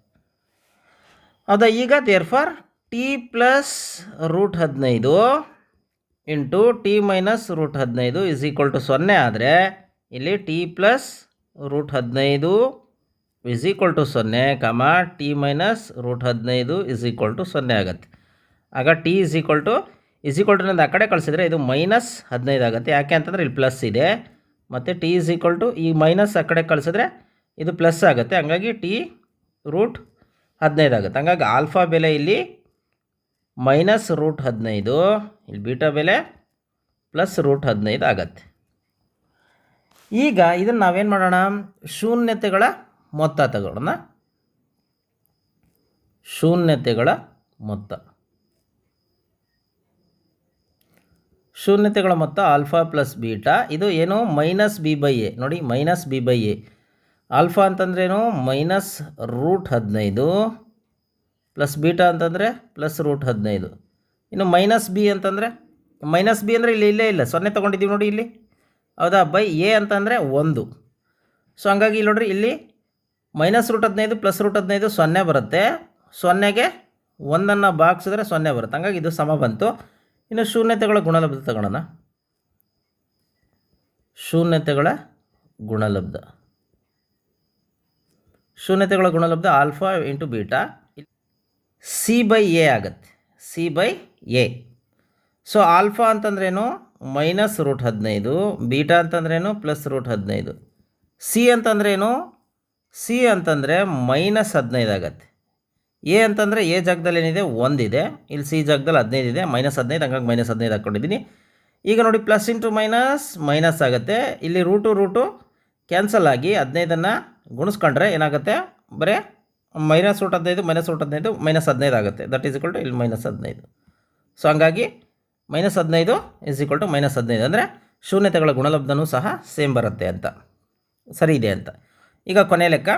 ಹೌದಾ? ಈಗ therefore T plus root ಹದಿನೈದು ಇಂಟು ಟಿ ಮೈನಸ್ ರೂಟ್ ಹದಿನೈದು ಇಸ್ ಈಕ್ವಲ್ ಟು ಸೊನ್ನೆ ಆದರೆ, ಇಲ್ಲಿ ಟಿ ಪ್ಲಸ್ ರೂಟ್ ಹದಿನೈದು ಇಸ್ ಈಕ್ವಲ್ ಟು ಸೊನ್ನೆ ಕಮ ಟಿ ಮೈನಸ್ ರೂಟ್ ಹದಿನೈದು ಇಸ್ ಈಕ್ವಲ್ ಟು ಸೊನ್ನೆ ಆಗುತ್ತೆ. ಆಗ t is equal to is equal to ಆ ಕಡೆ ಕಳಿಸಿದ್ರೆ ಇದು ಮೈನಸ್ ಹದಿನೈದು ಆಗುತ್ತೆ. ಯಾಕೆ ಅಂತಂದರೆ ಇಲ್ಲಿ ಪ್ಲಸ್ ಇದೆ. ಮತ್ತು ಟಿ ಇಸ್ ಈಕ್ವಲ್ ಟು ಈ ಮೈನಸ್ ಆ ಕಡೆ ಕಳಿಸಿದ್ರೆ ಇದು ಪ್ಲಸ್ ಆಗುತ್ತೆ. ಹಂಗಾಗಿ ಟಿ ರೂಟ್ ಹದಿನೈದು ಆಗುತ್ತೆ. ಹಂಗಾಗಿ ಆಲ್ಫಾ ಬೆಲೆ ಇಲ್ಲಿ ಮೈನಸ್ ರೂಟ್ ಹದಿನೈದು, ಇಲ್ಲಿ ಬೀಟಾ ಬೆಲೆ ಪ್ಲಸ್ ರೂಟ್ ಹದಿನೈದು ಆಗತ್ತೆ. ಈಗ ಇದನ್ನು ನಾವೇನು ಮಾಡೋಣ? ಶೂನ್ಯತೆಗಳ ಮೊತ್ತ ತಗೊಳ್ಳೋಣ. ಶೂನ್ಯತೆಗಳ ಮೊತ್ತ. ಶೂನ್ಯತೆಗಳ ಮೊತ್ತ ಆಲ್ಫಾ ಪ್ಲಸ್ ಬೀಟಾ. ಇದು ಏನು? Minus b by a. ನೋಡಿ, minus b by a. Alpha ಅಂತಂದ್ರೇನು? ಮೈನಸ್ ರೂಟ್ ಹದಿನೈದು ಪ್ಲಸ್ ಬೀಟಾ ಅಂತಂದರೆ ಪ್ಲಸ್ ರೂಟ್ ಹದಿನೈದು. ಇನ್ನು ಮೈನಸ್ ಬಿ ಅಂತಂದರೆ? ಮೈನಸ್ ಬಿ ಅಂದರೆ ಇಲ್ಲಿ, ಇಲ್ಲೇ ಇಲ್ಲ. ಸೊನ್ನೆ ತೊಗೊಂಡಿದ್ದೀವಿ ನೋಡಿ ಇಲ್ಲಿ. ಹೌದಾ? ಬೈ ಎ ಅಂತಂದರೆ ಒಂದು. ಸೊ, ಹಂಗಾಗಿ ಇಲ್ಲಿ ನೋಡ್ರಿ, ಇಲ್ಲಿ ಮೈನಸ್ ರೂಟ್ ಹದಿನೈದು ಪ್ಲಸ್ ರೂಟ್ ಹದಿನೈದು ಸೊನ್ನೆ ಬರುತ್ತೆ. ಸೊನ್ನೆಗೆ ಒಂದನ್ನು ಭಾಗಿಸಿದ್ರೆ ಸೊನ್ನೆ ಬರುತ್ತೆ. ಹಂಗಾಗಿ ಇದು ಸಮ ಬಂತು. ಇನ್ನು ಶೂನ್ಯತೆಗಳ ಗುಣಲಬ್ಧ ತಗೊಳ್ಳೋಣ. ಶೂನ್ಯತೆಗಳ ಗುಣಲಬ್ಧ. ಶೂನ್ಯತೆಗಳ ಗುಣಲಬ್ಧ alpha into beta. C by a ಆಗುತ್ತೆ. C by a. So alpha ಅಂತಂದ್ರೇನು? ಮೈನಸ್ ರೂಟ್ ಹದಿನೈದು, ಬೀಟಾ ಅಂತಂದ್ರೇನು? ಪ್ಲಸ್ ರೂಟ್ ಹದಿನೈದು. ಸಿ ಅಂತಂದ್ರೇನು? ಸಿ ಅಂತಂದರೆ ಮೈನಸ್ ಹದಿನೈದು ಆಗತ್ತೆ. ಎ ಅಂತಂದರೆ ಎ ಜಾಗದಲ್ಲಿ ಏನಿದೆ? ಒಂದಿದೆ ಇಲ್ಲಿ ಸಿ ಜಾಗದಲ್ಲಿ ಹದಿನೈದು ಇದೆ. ಮೈನಸ್ ಹದಿನೈದು, ಹಂಗಾಗಿ ಮೈನಸ್ ಹದಿನೈದು ಹಾಕ್ಕೊಂಡಿದ್ದೀನಿ. ಈಗ ನೋಡಿ ಪ್ಲಸ್ ಇಂಟು ಮೈನಸ್ ಮೈನಸ್ ಆಗುತ್ತೆ. ಇಲ್ಲಿ ರೂಟು ರೂಟು ಕ್ಯಾನ್ಸಲ್ ಆಗಿ ಹದಿನೈದನ್ನು ಗುಣಿಸ್ಕೊಂಡ್ರೆ ಏನಾಗುತ್ತೆ? ಬರೀ ಮೈನಸ್ ರೂಟ್ ಹದಿನೈದು ಮೈನಸ್ ರೂಟ್ ಹದಿನೈದು ಮೈನಸ್ ಹದಿನೈದು ಆಗುತ್ತೆ. ದಟ್ ಈಸ್ ಇಕ್ವಲ್ ಟು ಇಲ್ಲಿ ಮೈನಸ್ ಹದಿನೈದು. ಸೊ ಹಂಗಾಗಿ ಮೈನಸ್ ಹದಿನೈದು ಇಸ್ ಈಕ್ವಲ್ ಟು ಮೈನಸ್ ಹದಿನೈದು. ಅಂದರೆ ಶೂನ್ಯತೆಗಳ ಗುಣಲಬ್ಧನೂ ಸಹ ಸೇಮ್ ಬರುತ್ತೆ ಅಂತ. ಸರಿ ಇದೆ ಅಂತ. ಈಗ ಕೊನೆ ಲೆಕ್ಕ.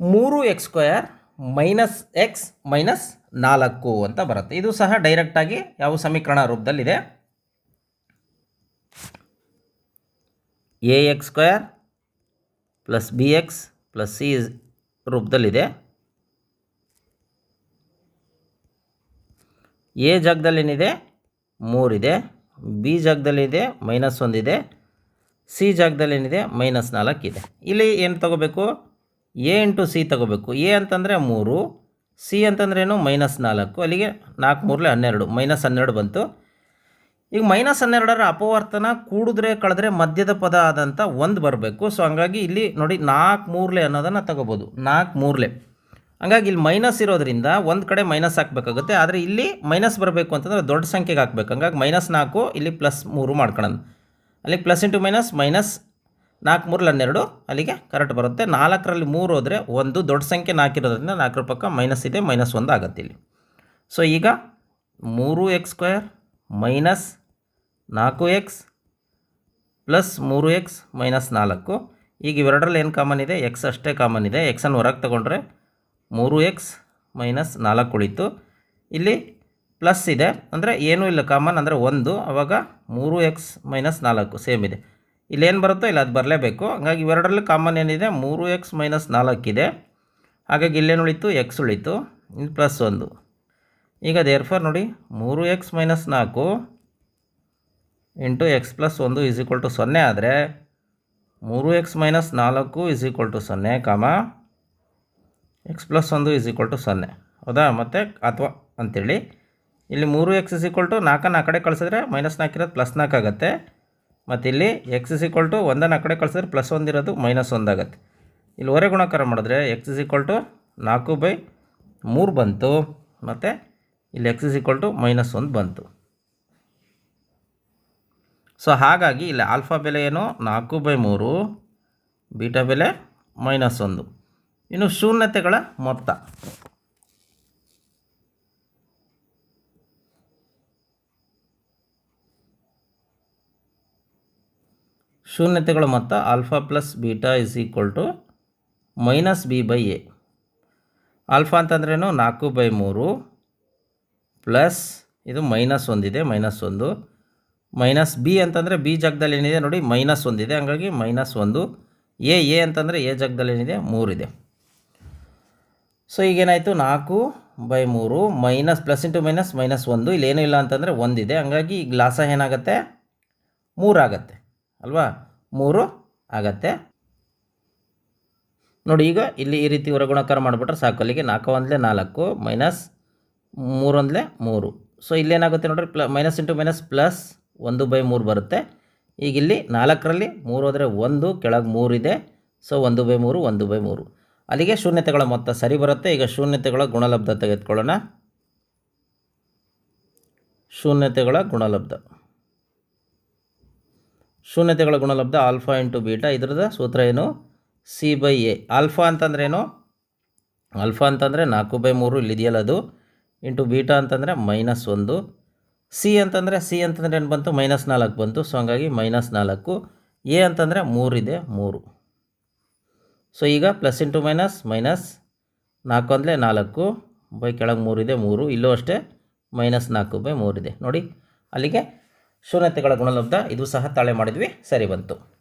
ಮೂರು x square minus x minus ನಾಲ್ಕು ಅಂತ ಬರುತ್ತೆ. ಇದು ಸಹ ಡೈರೆಕ್ಟಾಗಿ ಯಾವ ಸಮೀಕರಣ ರೂಪದಲ್ಲಿದೆ? A x square plus b x plus c ರೂಪದಲ್ಲಿದೆ. ಎ ಜಾಗದಲ್ಲಿ ಏನಿದೆ ಮೂರಿದೆ. ಬಿ ಜಾಗದಲ್ಲಿದೆ. ಮೈನಸ್ ಒಂದಿದೆ. ಸಿ ಜಾಗದಲ್ಲಿ ಏನಿದೆ? ಮೈನಸ್ ನಾಲ್ಕಿದೆ ಇಲ್ಲಿ ಏನು ತಗೋಬೇಕು? ಎ ಇಂಟು ಸಿ ತಗೋಬೇಕು. ಎ ಅಂತಂದರೆ ಮೂರು. ಸಿ ಅಂತಂದ್ರೇನು ಮೈನಸ್ ನಾಲ್ಕು. ಅಲ್ಲಿಗೆ ನಾಲ್ಕು, ಮೂರಲೆ ಹನ್ನೆರಡು. ಮೈನಸ್ ಹನ್ನೆರಡು ಬಂತು. ಈಗ ಮೈನಸ್ ಹನ್ನೆರಡರ ಅಪವರ್ತನ ಕೂಡಿದ್ರೆ, ಕಳೆದ್ರೆ ಮಧ್ಯದ ಪದ ಆದಂಥ ಒಂದು ಬರಬೇಕು. ಸೊ ಹಂಗಾಗಿ ಇಲ್ಲಿ ನೋಡಿ ನಾಲ್ಕು, ಮೂರಲೆ ಅನ್ನೋದನ್ನು ತಗೋಬೋದು. ನಾಲ್ಕು, ಮೂರಲೆ. ಹಂಗಾಗಿ ಇಲ್ಲಿ ಮೈನಸ್ ಇರೋದ್ರಿಂದ ಒಂದು ಕಡೆ ಮೈನಸ್ ಹಾಕಬೇಕಾಗುತ್ತೆ. ಆದರೆ ಇಲ್ಲಿ ಮೈನಸ್ ಬರಬೇಕು ಅಂತಂದರೆ ದೊಡ್ಡ ಸಂಖ್ಯೆಗೆ ಹಾಕಬೇಕು. ಹಂಗಾಗಿ ಮೈನಸ್ ನಾಲ್ಕು, ಇಲ್ಲಿ ಪ್ಲಸ್ ಮೂರು ಮಾಡ್ಕೊಳ್ಳೋಣ. ಅಲ್ಲಿ ಪ್ಲಸ್ ಇಂಟು ಮೈನಸ್ ಮೈನಸ್ ನಾಲ್ಕು ಮೂರಲ್ಲಿ ಹನ್ನೆರಡು, ಅಲ್ಲಿಗೆ ಕರೆಕ್ಟ್ ಬರುತ್ತೆ. ನಾಲ್ಕರಲ್ಲಿ ಮೂರು ಹೋದರೆ ಒಂದು ದೊಡ್ಡ ಸಂಖ್ಯೆ ನಾಲ್ಕಿರೋದ್ರಿಂದ ನಾಲ್ಕರ ಪಕ್ಕ ಮೈನಸ್ ಇದೆ ಮೈನಸ್ ಒಂದು ಆಗುತ್ತೆ ಇಲ್ಲಿ. ಸೊ ಈಗ ಮೂರು ಎಕ್ಸ್ ಸ್ಕ್ವೇರ್ ಮೈನಸ್ ನಾಲ್ಕು ಎಕ್ಸ್ ಪ್ಲಸ್ ಮೂರು ಎಕ್ಸ್ ಮೈನಸ್ ನಾಲ್ಕು. ಈಗ ಇವೆರಡರಲ್ಲಿ ಏನು ಕಾಮನ್ ಇದೆ? ಎಕ್ಸ್ ಅಷ್ಟೇ ಕಾಮನ್ ಇದೆ. ಎಕ್ಸನ್ನು ಹೊರಗೆ ತಗೊಂಡ್ರೆ ಮೂರು ಎಕ್ಸ್ ಮೈನಸ್ ನಾಲ್ಕು ಉಳಿತು. ಇಲ್ಲಿ ಪ್ಲಸ್ ಇದೆ. ಅಂದರೆ ಏನೂ ಇಲ್ಲ ಕಾಮನ್, ಅಂದರೆ ಒಂದು ಆವಾಗ ಮೂರು ಎಕ್ಸ್ ಮೈನಸ್ ನಾಲ್ಕು ಸೇಮ್ ಇದೆ. ಇಲ್ಲೇನು ಬರುತ್ತೋ ಇಲ್ಲ, ಅದು ಬರಲೇಬೇಕು. ಹಾಗಾಗಿ ಇವೆರಡರಲ್ಲಿ ಕಾಮನ್ ಏನಿದೆ? ಮೂರು ಎಕ್ಸ್ ಮೈನಸ್ ನಾಲ್ಕಿದೆ ಹಾಗಾಗಿ ಇಲ್ಲೇನು ಉಳಿತು? ಎಕ್ಸ್ ಉಳಿತು. ಇಲ್ಲಿ ಪ್ಲಸ್ ಒಂದು. ಈಗ ದೇರ್ಫರ್ ನೋಡಿ, ಮೂರು ಎಕ್ಸ್ ಮೈನಸ್ ನಾಲ್ಕು ಇಂಟು ಎಕ್ಸ್ ಪ್ಲಸ್ ಒಂದು ಇಸ್ ಈಕ್ವಲ್ ಟು ಸೊನ್ನೆ ಆದರೆ, ಮೂರು ಎಕ್ಸ್ ಮೈನಸ್ ನಾಲ್ಕು ಇಸ್ ಈಕ್ವಲ್ ಟು ಸೊನ್ನೆ, ಕಾಮ ಎಕ್ಸ್ ಪ್ಲಸ್ ಒಂದು ಇಸ್ ಈಕ್ವಲ್ ಟು ಸೊನ್ನೆ. ಹೌದಾ? ಮತ್ತು ಅಥವಾ ಅಂತೇಳಿ ಇಲ್ಲಿ ಮೂರು ಎಕ್ಸ್ ಇಸ್ ಈಕ್ವಲ್ ಟು ನಾಲ್ಕನ್ನು ಆ ಕಡೆ ಕಳಿಸಿದ್ರೆ ಮೈನಸ್ ನಾಲ್ಕಿರೋದು ಪ್ಲಸ್ ನಾಲ್ಕು ಆಗುತ್ತೆ. ಮತ್ತು ಇಲ್ಲಿ ಎಕ್ಸ್ ಇಸ್ ಈಕ್ವಲ್ ಟು ಒಂದನ್ನು ಆ ಕಡೆ ಕಳಿಸಿದ್ರೆ ಪ್ಲಸ್ ಒಂದಿರೋದು ಮೈನಸ್ ಒಂದಾಗುತ್ತೆ ಇಲ್ಲಿ ಹೊರೆ ಗುಣಾಕಾರ ಮಾಡಿದ್ರೆ ಎಕ್ಸ್ ಇಸ್ ಈಕ್ವಲ್ ಟು ನಾಲ್ಕು ಬೈ ಮೂರು ಬಂತು. ಮತ್ತು ಇಲ್ಲಿ x is equal to minus ಒಂದು ಬಂತು. ಸೊ ಹಾಗಾಗಿ ಇಲ್ಲಿ ಆಲ್ಫಾ ಬೆಲೆ ಏನು? ನಾಲ್ಕು ಬೈ ಮೂರು ಬೀಟಾ ಬೆಲೆ ಮೈನಸ್ ಒಂದು. ಇನ್ನು ಶೂನ್ಯತೆಗಳ ಮೊತ್ತ. ಶೂನ್ಯತೆಗಳ ಮೊತ್ತ alpha plus beta is equal to minus b by a. Alpha ಅಂತಂದ್ರೇನು ನಾಲ್ಕು ಬೈ ಮೂರು ಪ್ಲಸ್ ಇದು ಮೈನಸ್ ಒಂದಿದೆ, ಮೈನಸ್ ಒಂದು. ಮೈನಸ್ ಬಿ ಅಂತಂದರೆ ಬಿ ಜಾಗದಲ್ಲಿ ಏನಿದೆ ನೋಡಿ, ಮೈನಸ್ ಒಂದಿದೆ. ಹಂಗಾಗಿ ಮೈನಸ್ ಒಂದು. ಎ ಎ ಅಂತಂದರೆ ಎ ಜಾಗದಲ್ಲಿ ಏನಿದೆ? ಮೂರಿದೆ. ಸೊ ಈಗೇನಾಯಿತು? ನಾಲ್ಕು ಬೈ ಮೂರು minus plus into minus minus ಒಂದು. ಇಲ್ಲೇನೂ ಇಲ್ಲ ಅಂತಂದರೆ ಒಂದಿದೆ. ಹಂಗಾಗಿ ಈ ಗ್ಲಾಸ ಏನಾಗುತ್ತೆ? ಮೂರಾಗತ್ತೆ. ಅಲ್ವಾ? ಮೂರು ಆಗತ್ತೆ. ನೋಡಿ, ಈಗ ಇಲ್ಲಿ ಈ ರೀತಿ ಹೊರಗುಣಕಾರ ಮಾಡಿಬಿಟ್ರೆ ಸಾಕು. ಅಲ್ಲಿಗೆ ನಾಲ್ಕು ಒಂದಲೇ ನಾಲ್ಕು, ಮೈನಸ್ ಮೂರೊಂದಲೇ ಮೂರು. ಸೊ ಇಲ್ಲೇನಾಗುತ್ತೆ ನೋಡಿರಿ, plus minus into minus plus ಒಂದು ಬೈ ಮೂರು ಬರುತ್ತೆ. ಈಗ ಇಲ್ಲಿ ನಾಲ್ಕರಲ್ಲಿ ಮೂರು ಹೋದರೆ ಒಂದು, ಕೆಳಗೆ ಮೂರಿದೆ ಸೊ ಒಂದು ಬೈ ಮೂರು, ಒಂದು ಬೈ ಮೂರು. ಅಲ್ಲಿಗೆ ಶೂನ್ಯತೆಗಳ ಮೊತ್ತ ಸರಿ ಬರುತ್ತೆ. ಈಗ ಶೂನ್ಯತೆಗಳ ಗುಣಲಬ್ಧ ತೆಗೆದುಕೊಳ್ಳೋಣ. ಶೂನ್ಯತೆಗಳ ಗುಣಲಬ್ಧ. ಶೂನ್ಯತೆಗಳ ಗುಣಲಬ್ಧ ಆಲ್ಫಾ ಇಂಟು ಬೀಟಾ. ಇದ್ರದ್ದು ಸೂತ್ರ ಏನು? ಸಿ ಬೈ ಎ ಆಲ್ಫಾ ಅಂತಂದ್ರೇನು ಆಲ್ಫಾ ಅಂತಂದರೆ ನಾಲ್ಕು ಬೈ ಮೂರು ಇಲ್ಲಿದೆಯಲ್ಲ ಅದು. ಇಂಟು ಬೀಟಾ ಅಂತಂದರೆ ಮೈನಸ್ ಒಂದು. ಸಿ ಅಂತಂದರೆ ಸಿ ಅಂತಂದರೆ ಏನು ಬಂತು? ಮೈನಸ್ ನಾಲ್ಕು ಬಂತು. ಸೊ ಹಂಗಾಗಿ ಮೈನಸ್ ನಾಲ್ಕು. ಎ ಅಂತಂದರೆ ಮೂರಿದೆ, ಮೂರು. ಸೊ ಈಗ ಪ್ಲಸ್ ಇಂಟು ಮೈನಸ್ ಮೈನಸ್ ನಾಲ್ಕು ಅಂದರೆ ನಾಲ್ಕು. ಬೈ ಕೆಳಗೆ ಮೂರಿದೆ, ಮೂರು. ಇಲ್ಲೂ ಅಷ್ಟೇ ಮೈನಸ್ ನಾಲ್ಕು ಬೈ ಮೂರಿದೆ. ನೋಡಿ, ಅಲ್ಲಿಗೆ ಶೂನ್ಯತೆಗಳ ಗುಣಲಬ್ಧ ಇದು ಸಹ ತಾಳೆ ಮಾಡಿದ್ವಿ ಸರಿ ಬಂತು.